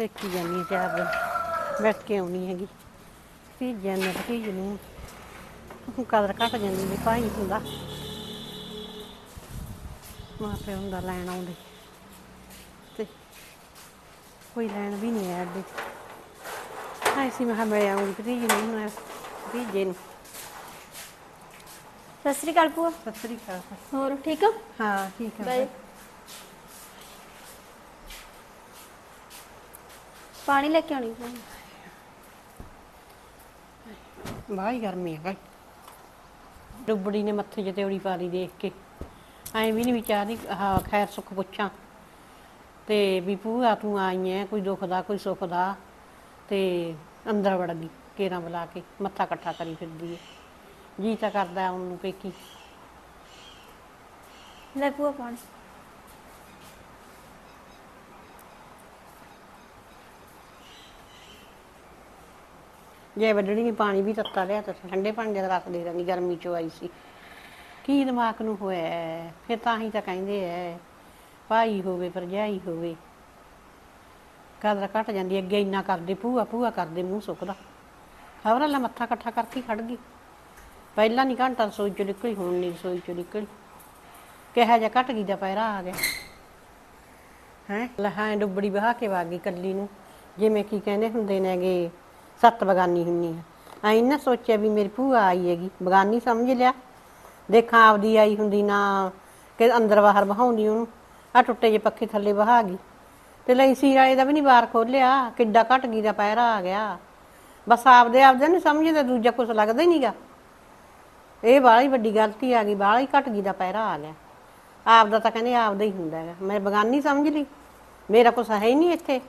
ਸੇਕੀ ਜਾਨੀ ਹਾਂ ਚਾਰ ਦਿਨ ਬੈਠ ਕੇ ਆਉਣੀ ਹੈਗੀ। ਭੀਜਿਆ ਨਾ ਭੀਜ ਨੂੰ ਹੁਣ ਕਦਰ ਘਟ ਜਾਂਦੀ ਵੀ ਭਾਈ ਹੁੰਦਾ। ਮਾਂ ਪਿਓ ਹੁੰਦਾ ਲੈਣ ਆਉਂਦੇ। ਤੇ ਕੋਈ ਲੈਣ ਵੀ ਨਹੀਂ ਆਇਆ ਅੱਡੇ ਹਾਂ ਸੀ ਮੈਂ ਕਿਹਾ ਮੈਂ ਆਉਂਗੀ ਭਤੀਜੀ ਨੂੰ ਮੈਂ ਭੀਜੇ ਨੂੰ। ਸਤਿ ਸ੍ਰੀ ਅਕਾਲ ਭੂਆ। ਸਤਿ ਸ੍ਰੀ ਅਕਾਲ। ਹੋਰ ਠੀਕ ਹੋ? ਹਾਂ ਠੀਕ ਹੈ ਬਾਈ ਪਾਣੀ ਲੈ ਕੇ ਆਉਣੀ ਭੂਆ। ਬਾਹਲੀ ਗਰਮੀ ਹੈ ਭਾਈ। ਡੁੱਬੜੀ ਨੇ ਮੱਥੇ 'ਚ ਤੇਉੜੀ ਪਾ ਲਈ ਦੇਖ ਕੇ। ਐਂ ਵੀ ਨਹੀਂ ਵਿਚਾਰੀ ਹਾਂ ਖੈਰ ਸੁੱਖ ਪੁੱਛਾਂ। ਤੇ ਵੀ ਭੂਆ ਤੂੰ ਆਈ ਐ ਕੋਈ ਦੁੱਖ ਦਾ ਕੋਈ ਸੁੱਖ ਦਾ। ਤੇ ਅੰਦਰ ਵੜ ਗਈ ਕੇਰਾਂ ਬੁਲਾ ਕੇ ਮੱਥਾ ਇਕੱਠਾ ਕਰੀ ਫਿਰਦੀ ਏ ਜੀ ਤਾਂ ਕਰਦਾ ਉਹਨੂੰ ਪੇਕੀ। ਲੈ ਭੂਆ ਪਾਣੀ। ਜੇ ਵੱਡੜੀ ਨੇ ਪਾਣੀ ਵੀ ਤੱਤਾ ਲਿਆ ਤਾਂ ਠੰਡੇ ਪਾਣੀ ਦਾ ਰੱਖ ਦੇ ਰਹਿੰਦੀ ਗਰਮੀ ਚੋਂ ਆਈ ਸੀ। ਕੀ ਦਿਮਾਗ ਨੂੰ ਹੋਇਆ ਹੈ? ਫਿਰ ਤਾਂ ਹੀ ਤਾਂ ਕਹਿੰਦੇ ਐ, ਭਾਈ ਹੋਵੇ, ਭਰਜਾਈ ਹੋਵੇ। ਕਦਰ ਘਟ ਜਾਂਦੀ ਹੈ। ਅੱਗੇ ਇੰਨਾ ਕਰਦੇ, ਭੂਆ ਭੂਆ ਕਰਦੇ, ਮੂੰਹ ਸੁੱਕਦਾ। ਖਬਰ ਲੈ ਮੱਥਾ ਇਕੱਠਾ ਕਰਕੇ ਖੜ ਗਈ। ਪਹਿਲਾਂ ਨਹੀਂ ਘੰਟਾ ਰਸੋਈ ਚੋਂ ਨਿਕਲੀ, ਹੁਣ ਨਹੀਂ ਰਸੋਈ ਚੋਂ ਨਿਕਲੀ। ਕਿਹਾ ਜਾ ਘਟ ਗਈ ਦਾ ਪੈਰਾ ਆ ਗਿਆ। ਹੈ? ਲਹਾਂ ਡੁੱਬੜੀ ਬਹਾ ਕੇ ਵਾਗੀ ਕੱਲੀ ਨੂੰ। ਜਿਵੇਂ ਕੀ ਕਹਿੰਦੇ ਹੁੰਦੇ ਨੇਗੇ ਸੱਤ ਬਗਾਨੀ ਹੁੰਨੀ ਆ। ਐਂ ਨਾ ਸੋਚਿਆ ਵੀ ਮੇਰੀ ਭੂਆ ਆਈ ਹੈਗੀ, ਬਗਾਨੀ ਸਮਝ ਲਿਆ। ਦੇਖਾਂ ਆਪਦੀ ਆਈ ਹੁੰਦੀ ਨਾ ਕਿ ਅੰਦਰ ਬਾਹਰ ਬਹਾਉਂਦੀ ਉਹਨੂੰ। ਆ ਟੁੱਟੇ ਜੇ ਪੱਖੇ ਥੱਲੇ ਬਹਾ ਗਈ। ਤੇ ਲਈ ਸੀ ਵਾਲੇ ਦਾ ਵੀ ਨਹੀਂ ਬਾਰ ਖੋਲਿਆ ਕਿੱਡਾ ਘਟ ਗਈ ਦਾ ਪੈਰਾ ਆ ਗਿਆ। ਬਸ ਆਪਦੇ ਆਪਦੇ ਨਹੀਂ ਸਮਝਦਾ, ਦੂਜਾ ਕੁਝ ਲੱਗਦਾ ਹੀ ਨਹੀਂਗਾ ਇਹ ਬਾਹਲੀ ਵੱਡੀ ਗਲਤੀ ਆ ਗਈ, ਬਾਹਲੀ ਘਟ ਗਈ ਦਾ ਪੈਰਾ ਆ ਗਿਆ। ਆਪਦਾ ਤਾਂ ਕਹਿੰਦੇ ਆਪਦਾ ਹੀ ਹੁੰਦਾ ਹੈਗਾ। ਮੈਂ ਬਗਾਨੀ ਸਮਝ ਲਈ। ਮੇਰਾ ਕੁਛ ਹੈ ਹੀ ਨਹੀਂ ਇੱਥੇ।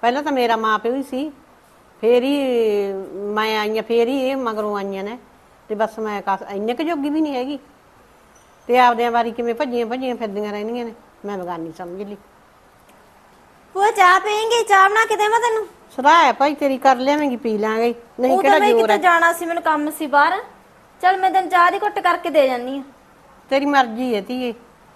ਪਹਿਲਾਂ ਤਾਂ ਮੇਰਾ ਮਾਂ ਪਿਓ ਹੀ ਸੀ। ਫੇਰ ਹੀ ਮੈਂ ਆਈਆਂ ਫੇਰ ਹੀ ਇਹ ਮਗਰੋਂ ਆਈਆਂ ਨੇ। ਤੇ ਬਸ ਮੈਂ ਕਸ ਇੰਨੇ ਕੁ ਜੋਗੀ ਵੀ ਨਹੀਂ ਹੈਗੀ। ਤੇ ਆਪਦਿਆਂ ਵਾਰੀ ਕਿਵੇਂ ਭੱਜੀਆਂ ਭੱਜੀਆਂ ਫਿਰਦੀਆਂ ਰਹਿੰਦੀਆਂ ਨੇ ਮੈਂ ਬਗਾਨੀ ਸਮਝ ਲਈ। ਭੂਆ ਚਾਹ ਪੀਏਂਗੀ? ਚਾਹ ਬਣਾ ਕੇ ਦੇਵਾਂ ਤੈਨੂੰ? ਹੈ ਭਾਈ ਤੇਰੀ ਕਰ ਲਿਆਵੇਂਗੀ ਪੀ ਲਾਂਗੇ। ਨਹੀਂ ਉਹ ਕਿਹੜਾ ਮੈਂ ਜ਼ੋਰ ਕਿਤੇ ਹੈ ਜਾਣਾ ਸੀ? ਮੈਨੂੰ ਕੰਮ ਸੀ ਬਾਹਰ। ਚਲ ਮੈਂ ਤੈਨੂੰ ਚਾਹ ਦੀ ਘੁੱਟ ਕਰਕੇ ਦੇ ਜਾਨੀ ਆ ਤੇਰੀ ਮਰਜ਼ੀ ਹੈ ਧੀਏ।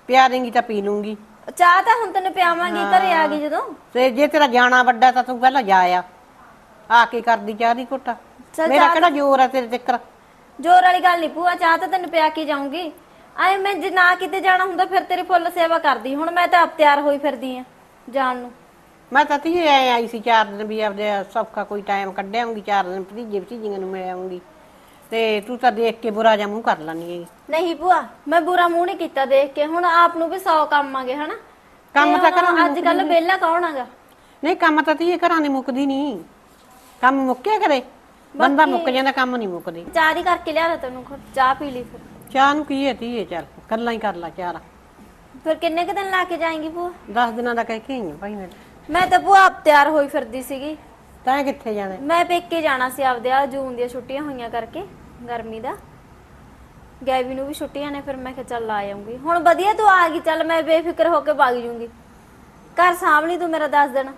ਪਿਆ ਦੇਂਗੀ ਤਾਂ ਪੀ ਲੂੰਗੀ। ਚਾਹ ਤਾਂ ਹੁਣ ਤੈਨੂੰ ਪਿਆਵਾਂਗੀ ਘਰੇ ਆ ਗਈ ਜਦੋਂ। ਤੇ ਜੇ ਤੇਰਾ ਜਾਣਾ ਵੱਡਾ ਤਾਂ ਤੂੰ ਪਹਿਲਾਂ ਜਾ ਆ। ਆ ਕੇ ਕਰਦੀ ਚਾਹ ਦੀ ਘੁੱਟਾ? ਚੱਲ ਮੇਰਾ ਚਾਹ ਕਿਹੜਾ ਜ਼ੋਰ ਹੈ ਤੇਰੇ ਚੱਕਰ? ਜ਼ੋਰ ਵਾਲੀ ਗੱਲ ਨਹੀਂ ਭੂਆ ਚਾਹ ਤਾਂ ਤੈਨੂੰ ਪਿਆ ਕੇ ਜਾਊਂਗੀ। ਆਏ ਮੈਂ ਜੇ ਨਾ ਕਿਤੇ ਜਾਣਾ ਹੁੰਦਾ ਫਿਰ ਤੇਰੀ ਫੁੱਲ ਸੇਵਾ ਕਰਦੀ। ਹੁਣ ਮੈਂ ਤਾਂ ਆਪ ਤਿਆਰ ਹੋਈ ਫਿਰਦੀ ਆ ਜਾਣ ਨੂੰ। ਮੈਂ ਤਾਂ ਧੀਏ ਐ ਆਈ ਸੀ ਚਾਰ ਦਿਨ ਵੀ ਆਪਦੇ ਸੌਖਾ ਕੋਈ ਟਾਈਮ ਕੱਢਿਆਉਂਗੀ ਚਾਰ ਦਿਨ ਭਤੀਜੇ ਭਤੀਜੀਆਂ ਨੂੰ ਮਿਲ ਆਉਂਗੀ ਤੇ ਤੂੰ ਤਾਂ ਦੇਖ ਕੇ ਬੁਰਾ ਜਿਹਾ ਮੂੰਹ ਕਰ ਲੈਣੀ ਹੈਗੀ। ਨਹੀਂ ਭੂਆ ਮੈਂ ਬੁਰਾ ਮੂੰਹ ਨਹੀਂ ਕੀਤਾ ਦੇਖ ਕੇ। ਹੁਣ ਆਪ ਨੂੰ ਵੀ ਸੌ ਕੰਮ ਆਗੇ ਹਨਾ? ਕੰਮ ਤੇ ਤਾਂ ਹੁਣ ਕਰਾਂਗੇ ਅੱਜ ਕੱਲ ਵਿਹਲਾ ਕੌਣ ਹੈਗਾ? ਨਹੀਂ ਕੰਮ ਤਾਂ ਧੀਏ ਘਰਾਂ ਦੀ ਮੁੱਕਦੀ ਨਹੀਂ ਕੰਮ ਮੁੱਕਿਆ ਕਰੇ? ਬੰਦਾ ਮੁੱਕ ਜਾਂਦਾ ਕੰਮ ਨਹੀਂ ਮੁੱਕਦੀ। ਚਾਹ ਦੀ ਕਰਕੇ ਲਿਆ ਤੈਨੂੰ ਖੁਦ ਚਾਹ ਪੀ ਲਈ ਫਿਰ। ਚਾਹ ਨੂੰ ਕੀ ਹੈ ਧੀਏ ਚੱਲ ਕੱਲਾ ਹੀ ਕਰ ਲਾ ਚਾਰ। ਫਿਰ ਕਿੰਨੇ ਕੁ ਦਿਨ ਲਾ ਕੇ ਜਾਏਂਗੀ ਭੂਆ? 10 ਦਿਨਾਂ ਦਾ ਕਹਿ ਕੇ ਆਈ ਹਾਂ ਭਾਈ ਮੈਂ। ਮੈਂ ਤਾਂ ਭੂਆ ਆਪ ਤਿਆਰ ਹੋਈ ਫਿਰਦੀ ਸੀਗੀ। ਤਾਂ ਕਿੱਥੇ ਜਾਣਾ? ਮੈਂ ਪੇਕੇ ਜਾਣਾ ਸੀ ਆਪਦੇ ਆ ਜੂਨ ਦੀਆਂ ਛੁੱਟੀਆਂ ਹੋਈਆਂ ਕਰਕੇ ਗਰਮੀ ਦਾ। ਗੈਵੀ ਨੂੰ ਵੀ ਛੁੱਟੀਆਂ ਨੇ ਫਿਰ ਮੈਂ ਕਿਹਾ ਚੱਲ ਆ ਜਾਊਂਗੀ। ਹੁਣ ਵਧੀਆ ਤੂੰ ਆ ਗਈ ਚੱਲ ਮੈਂ ਬੇਫਿਕਰ ਹੋ ਕੇ ਭੱਗ ਜੂੰਗੀ। ਘਰ ਸਾਂਭ ਲਈ ਤੂੰ ਮੇਰਾ 10 ਦਿਨ।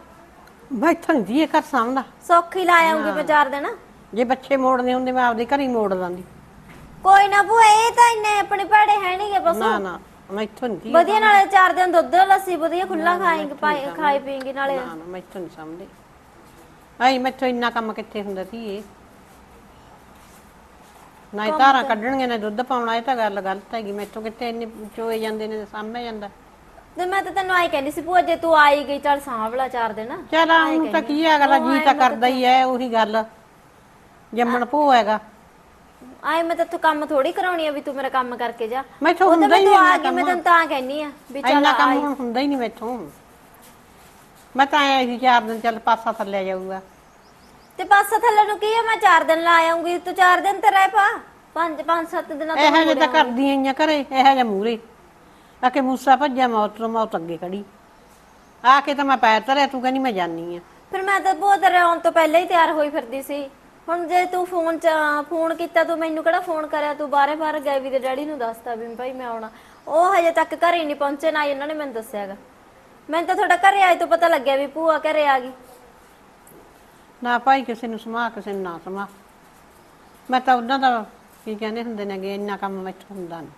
ਮੈਂ ਇੱਥੋਂ ਨਹੀਂ ਧੀਏ ਘਰ ਸਾਂਭਦਾ। ਸੌਖੀ ਲਾ ਆਉਂਗੀ 4 ਦਿਨ ਜੇ ਬੱਚੇ ਮੋੜਨੇ ਹੁੰਦੇ ਮੈਂ ਆਪਦੇ ਘਰ ਹੀ ਮੋੜ ਲਾਂਦੀ ਕੋਈ ਨਾ ਭੂਆ ਇਹ ਤਾਂ ਇੰਨੇ ਆਪਣੇ ਭੈੜੇ ਹੈ ਨਹੀਂਗੇ ਬਸ ਨਾ ਨਾ ਮੈਂ ਇੱਥੋਂ ਨਹੀਂ ਵਧੀਆ ਨਾਲੇ 4 ਦਿਨ ਦੁੱਧ ਲੱਸੀ ਵਧੀਆ ਖੁੱਲਾ ਖਾਏਂਗੇ ਪਾਏ ਖਾਈ ਪੀਏਂਗੇ ਨਾਲੇ। ਨਾ ਨਾ ਮੈਂ ਇੱਥੋਂ ਨਹੀਂ ਸਮਝਦੇ ਆਈ ਮੈਥੋਂ ਇੰਨਾ ਕੰਮ ਕਿੱਥੇ ਹੁੰਦਾ ਧੀਏ? ਨਾ ਹੀ ਧਾਰਾਂ ਕੱਢਣਗੇ ਨਾ ਦੁੱਧ ਪਾਉਣਾ ਇਹ ਤਾਂ ਗੱਲ ਗਲਤ ਹੈਗੀ। ਮੈਥੋਂ ਕਿੱਥੇ ਇੰਨੇ ਚੋਏ ਜਾਂਦੇ ਨੇ ਸਾਂਭਿਆ ਜਾਂਦਾ। ਤੇ ਮੈਂ ਤਾਂ ਤੈਨੂੰ ਆਈ ਕਹਿੰਦੀ ਸੀ ਭੂਆ ਜੇ ਤੂੰ ਆਈ ਗਈ ਚੱਲ ਸਾਂਭ ਲਾ 4 ਦਿਨ। ਚਲ ਆਉਂ ਤਾਂ ਕੀ ਹੈ ਅਗਲਾ ਜੀ ਤਾਂ ਕਰਦਾ ਹੀ ਹੈ ਉਹੀ ਗੱਲ। ਜੰਮਣ ਭੋ ਹੈਗਾ। ਆਏ ਮੈਂ ਤਾਂ ਕੰਮ ਥੋੜੀ ਕਰਾਉਣੀ ਆ ਵੀ ਤੂੰ ਮੇਰਾ ਕੰਮ ਕਰਕੇ ਜਾ। ਮੈਥੋਂ ਉਹ ਤਾਂ ਹੁੰਦਾ ਮੈਂ ਹੀ ਤੂੰ ਨਹੀਂ ਆ ਕੇ ਮੈਂ ਤੈਨੂੰ ਤਾਂ ਕਹਿੰਨੀ ਆ ਵੀ ਚੱਲ ਇੰਨਾ ਕੰਮ ਹੁਣ ਹੁੰਦਾ ਹੀ ਨਹੀਂ ਮੈਥੋਂ। ਮੈਂ ਤਾਂ ਆਇਆ ਸੀ ਚਾਰ ਦਿਨ ਚੱਲ ਪਾਸਾ ਥੱਲੇ ਜਾਊਗਾ। ਤੇ ਪਾਸਾ ਥੱਲੇ ਨੂੰ ਕੀ ਆ ਮੈਂ 4 ਦਿਨ ਲਾ ਆਉਂਗੀ ਤੂੰ 4 ਦਿਨ ਤੇ ਰਹਿ ਪਾ। ਪੰਜ ਪੰਜ ਸੱਤ ਦਿਨਾਂ ਤੋਂ ਇਹੋ ਜਿਹੇ ਤਾਂ ਕਰਦੀਆਂ ਆਈਆਂ ਘਰੇ ਇਹੋ ਜਿਹਾ ਮੂਰੇ ਆ ਕੇ ਮੂਸਾ ਭੱਜਿਆ ਮੌਤ ਤੋਂ ਮੌਤ ਅੱਗੇ ਖੜੀ। ਆ ਕੇ ਤਾਂ ਮੈਂ ਪੈਰ ਧਰਿਆ ਤੂੰ ਕਹਿੰਦੀ ਮੈਂ ਜਾਨੀ ਆ। ਫਿਰ ਮੈਂ ਤਾਂ ਬਹੁਤ ਆਉਣ ਤੋਂ ਪਹਿਲਾਂ ਹੀ ਤਿਆਰ ਹੋਈ ਫਿਰਦੀ ਸੀ। ਹੁਣ ਜੇ ਤੂੰ ਫੋਨ ਚ ਫੋਨ ਕੀਤਾ ਤੂੰ ਮੈਨੂੰ ਕਿਹੜਾ ਫੋਨ ਕਰਿਆ? ਤੂੰ ਬਾਰੇ ਬਾਰ ਗੈਵੀ ਦੇ ਡੈਡੀ ਨੂੰ ਦੱਸਤਾ ਵੀ ਭਾਈ ਮੈਂ ਆਉਣਾ। ਉਹ ਹਜੇ ਤੱਕ ਘਰੇ ਨਹੀਂ ਪਹੁੰਚੇ ਨਾ ਹੀ ਉਹਨਾਂ ਨੇ ਮੈਨੂੰ ਦੱਸਿਆਗਾ ਮੈਨੂੰ ਤਾਂ ਤੁਹਾਡਾ ਘਰੇ ਆਏ ਤੋਂ ਪਤਾ ਲੱਗਿਆ ਵੀ ਭੂਆ ਘਰੇ ਆ ਗਈ। ਨਾ ਭਾਈ ਕਿਸੇ ਨੂੰ ਸਮਾ ਕਿਸੇ ਨੂੰ ਨਾ ਸਮਾ। ਮੈਂ ਤਾਂ ਉਹਨਾਂ ਦਾ ਕੀ ਕਹਿੰਦੇ ਹੁੰਦੇ ਨੇਗੇ ਇੰਨਾ ਕੰਮ ਮੈਥੋਂ ਹੁੰਦਾ ਨਹੀਂ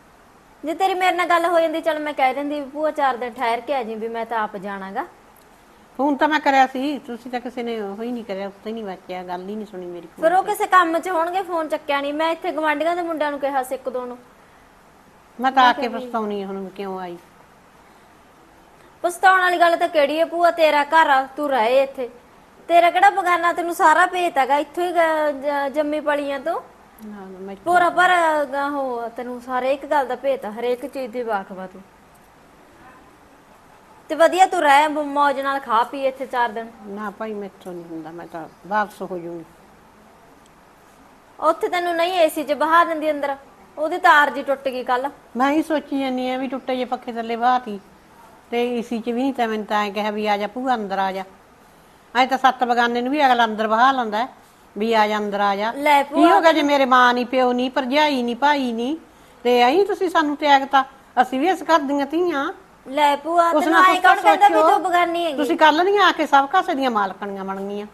ਜੇ ਤੇਰੀ ਮੇਰੇ ਨਾਲ ਗੱਲ ਹੋ ਜਾਂਦੀ ਚਲ ਮੈਂ ਕਹਿ ਦਿੰਦੀ ਵੀ ਭੂਆ ਚਾਰ ਦਿਨ ਠਹਿਰ ਕੇ ਆ ਜੀ ਵੀ ਮੈਂ ਤਾਂ ਆਪ ਜਾਣਾਗਾ। ਫੋਨ ਤਾਂ ਮੈਂ ਕਰਿਆ ਸੀ ਤੁਸੀਂ ਤਾਂ ਕਿਸੇ ਨੇ ਉਹ ਹੀ ਨਹੀਂ ਕਰਿਆ ਉੱਤੇ ਨਹੀਂ ਵਾਚਿਆ ਗੱਲ ਹੀ ਨਹੀਂ ਸੁਣੀ ਮੇਰੀ ਫਿਰ ਉਹ ਕਿਸੇ ਕੰਮ 'ਚ ਹੋਣਗੇ ਫੋਨ ਚੱਕਿਆ ਨਹੀਂ। ਮੈਂ ਇੱਥੇ ਗਵਾਂਢੀਆਂ ਦੇ ਮੁੰਡਿਆਂ ਨੂੰ ਕਿਹਾ ਸੀ ਇੱਕ ਦੋ ਨੂੰ। ਮੈਂ ਤਾਂ ਆ ਕੇ ਪਛਤਾਉਣੀ ਆ ਹੁਣ ਕਿਉਂ ਆਈ। ਪਛਤਾਉਣ ਵਾਲੀ ਗੱਲ ਤਾਂ ਕਿਹੜੀ ਹੈ ਭੂਆ ਤੇਰਾ ਘਰ ਆ ਤੂੰ ਰਹੇ ਇੱਥੇ। ਤੇਰਾ ਕਿਹੜਾ ਬਗਾਨਾ ਤੈਨੂੰ ਸਾਰਾ ਭੇਤ ਹੈਗਾ ਇੱਥੋਂ ਹੀ ਗ- ਜ- ਜੰਮੀ ਪਲੀਆਂ ਤੋਂ। ਨਾ ਨਾ, ਮੈਂ ਪੂਰਾ ਪਰ ਉਹ ਤੈਨੂੰ ਸਾਰੇ ਇੱਕ ਗੱਲ ਦਾ ਭੇਤ ਆ ਹਰੇਕ ਚੀਜ਼ ਦੀ ਵਾਕਫਾ ਤੂੰ। ਤੇ ਵਧੀਆ ਤੂੰ ਰਹਿ ਮ- ਮੌਜ ਨਾਲ ਖਾ ਪੀ ਇੱਥੇ ਚਾਰ ਦਿਨ। ਨਾ ਭਾਈ ਮੈਥੋਂ ਨਹੀਂ ਹੁੰਦਾ ਮੈਂ ਤਾਂ ਵਾਪਸ ਹੋ ਜੂੰਗੀ ਉੱਥੇ ਤੈਨੂੰ ਨਹੀਂ ਏਸੀ 'ਚ ਬਹਾ ਦਿੰਦੀ ਅੰਦਰ ਉਹਦੀ ਤਾਰ ਜੀ ਟੁੱਟ ਗਈ ਕੱਲ ਮੈਂ ਹੀ ਸੋਚੀ ਜਾਂਦੀ ਆ ਵੀ ਟੁੱਟੇ ਜੇ ਪੱਖੇ ਥੱਲੇ ਬਾਹਤੀ ਤੇ ਇਸੀ ਚ ਵੀ ਨਹੀਂ ਤਾਂ ਮੈਨੂੰ ਤਾਂ ਐ ਕਿਹਾ ਵੀ ਆ ਜਾ ਭੂਆ ਅੰਦਰ ਆ ਜਾ। ਐ ਤਾਂ ਸੱਤ ਬਗਾਨੇ ਨੂੰ ਵੀ ਅਗਲਾ ਅੰਦਰ ਬਹਾ ਲੈਂਦਾ। ਹੈ, ਵੀ ਆ ਜਾ ਅੰਦਰ ਆ ਜਾ। ਲੈ ਕੀ ਹੋ ਗਿਆ ਜੇ ਮੇਰੇ ਮਾਂ ਨਹੀਂ ਪਿਓ ਨਹੀਂ ਭਰਜਾਈ ਨਹੀਂ ਭਾਈ ਨਹੀਂ ਤੇ ਐਂ ਤੁਸੀਂ ਸਾਨੂੰ ਤਿਆਗਤਾ ਅਸੀਂ ਵੀ ਇਸ ਘਰ ਦੀਆਂ ਧੀਆਂ। ਲੈ ਭੂਆ ਉਸ ਤੈਨੂੰ ਨਾਲ ਆਏ ਕੁਛ ਕੌਣ ਕਹਿੰਦਾ ਵੀ। ਤੂੰ ਬਗਾਨੀ ਹੈਗੀ? ਤੁਸੀਂ ਕੱਲ ਦੀਆਂ ਆ ਕੇ ਸਭ ਕਾਸੇ ਦੀਆਂ ਮਾਲਕਣੀਆਂ ਬਣ ਗਈਆਂ।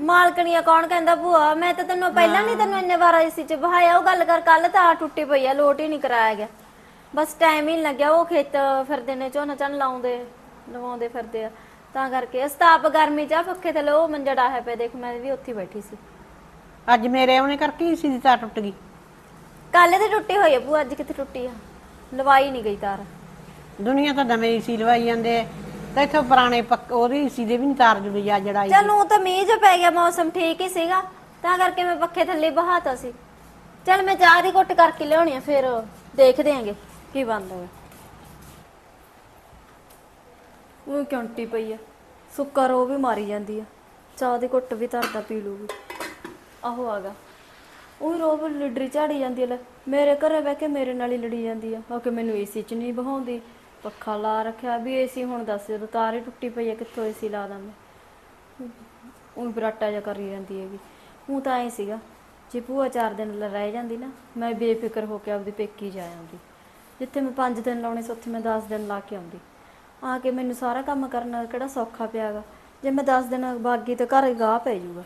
ਮਾਲਕਣੀਆਂ ਕੌਣ ਕਹਿੰਦਾ ਭੂਆ? ਮੈਂ ਤਾਂ ਤੈਨੂੰ ਪਹਿਲਾਂ ਨਹੀਂ ਤੈਨੂੰ ਇੰਨੇ ਵਾਰ ਏਸੀ 'ਚ ਬਹਾਇਆ ਉਹ ਗੱਲ ਕਰ ਕੱਲ ਤਾਂ ਟੁੱਟੀ ਪਈ ਆ ਲੋਟ ਹੀ ਨਹੀਂ ਕਰਾਇਆ ਗਿਆ। ਬਸ ਟਾਈਮ ਹੀ ਨੀ ਲੱਗਿਆ ਉਹ ਖੇਤ ਫਿਰਦੇ ਨੇ ਝੋਨਾ ਚੰਨ ਲਾਉਂਦੇ ਲਵਾਉਂਦੇ ਫਿਰਦੇ ਆ। ਤਾਂ ਕਰਕੇ। ਅਸਤਾਪ ਗਰਮੀ 'ਚ ਆ ਪੱਖੇ ਥੱਲੇ ਉਹ ਮੰਜਾ ਡਾਹਿਆ ਪਿਆ। ਦੇਖ ਮੈਂ ਵੀ ਉੱਥੇ ਹੀ ਬੈਠੀ ਸੀ। ਅੱਜ ਮੇਰੇ ਆਉਣੇ ਕਰਕੇ ਇਸੀ ਦੀ ਤਾਂ ਟੁੱਟ ਗਈ। ਕੱਲ ਤੇ ਟੁੱਟੀ ਹੋਈ ਆ ਭੂਆ ਅੱਜ ਕਿੱਥੇ ਟੁੱਟੀ ਆ? ਲਵਾਈ ਨਹੀਂ ਗਈ ਤਾਰ। ਦੁਨੀਆ ਤਾਂ ਨਵੇਂ ਇਸੀ ਲਵਾਈ ਜਾਂਦੇ ਆ। ਤੇ ਇੱਥੋਂ ਪੁਰਾਣੇ ਪੱਕ ਉਹਦੀ ਇਸੀ ਦੇ ਵੀ ਨਹੀਂ ਤਾਰ ਜੁੜੀ ਜਾ ਜੜਾਈ ਚੱਲ ਉਹ ਤਾਂ ਮੀਂਹ ਜਿਹਾ ਪੈ ਗਿਆ ਮੌਸਮ ਠੀਕ ਹੀ ਸੀਗਾ। ਤਾਂ ਕਰਕੇ ਮੈਂ ਪੱਖੇ ਥੱਲੇ ਬਹਾਤਾ ਸੀ। ਚੱਲ ਮੈਂ ਚਾਹ ਦੀ ਘੁੱਟ ਕਰਕੇ ਲਿਆਉਣੀ ਆ ਫਿਰ ਦੇਖਦੇ ਆਂਗੇ ਕੀ ਬਣਦਾ ਹੈ ਉਹ ਕਿਉਂਟੀ ਪਈ ਆ? ਸੁੱਕਾ ਉਹ ਵੀ ਮਾਰੀ ਜਾਂਦੀ ਆ। ਚਾਹ ਦੀ ਘੁੱਟ ਵੀ ਧਰਦਾ ਪੀ ਲੂਗੀ। ਆਹੋ ਆਗਾ ਉਹ ਰੋਬ ਲਿਡਰੀ ਝਾੜੀ ਜਾਂਦੀ ਆ ਲੈ। ਮੇਰੇ ਘਰੇ ਬਹਿ ਕੇ ਮੇਰੇ ਨਾਲ ਹੀ ਲੜੀ ਜਾਂਦੀ ਆ। ਉਹ ਕਿ ਮੈਨੂੰ ਏਸੀ 'ਚ ਨਹੀਂ ਬਹਾਉਂਦੀ। ਪੱਖਾ ਲਾ ਰੱਖਿਆ। ਵੀ ਏਸੀ ਹੁਣ ਦੱਸ ਜਦੋਂ ਤਾਰ ਹੀ ਟੁੱਟੀ ਪਈ ਆ। ਕਿੱਥੋਂ ਏਸੀ ਲਾ ਦਾਂ ਮੈਂ ਉਹ ਬਰਾਟਾ ਜਿਹਾ ਕਰੀ ਜਾਂਦੀ ਹੈਗੀ। ਉਹ ਤਾਂ ਐ ਸੀਗਾ, ਜੇ ਭੂਆ ਚਾਰ ਦਿਨ ਲ- ਰਹਿ ਜਾਂਦੀ ਨਾ, ਮੈਂ ਬੇਫਿਕਰ ਹੋ ਕੇ ਆਪਦੀ ਪੇਕੀ ਜਾ ਆਉਂਦੀ। ਜਿੱਥੇ ਮੈਂ 5 ਦਿਨ ਲਾਉਣੇ ਸੀ, ਉੱਥੇ ਮੈਂ 10 ਦਿਨ ਲਾ ਕੇ ਆਉਂਦੀ। ਆ ਕੇ ਮੈਨੂੰ ਸਾਰਾ ਕੰਮ ਕਰਨਾ ਕਿਹੜਾ ਸੌਖਾ ਪਿਆਗਾ। ਜੇ ਮੈਂ 10 ਦਿਨ ਬਾਗੀ ਤਾਂ ਘਰ ਗਾਹ ਪੈ ਜਾਊਗਾ।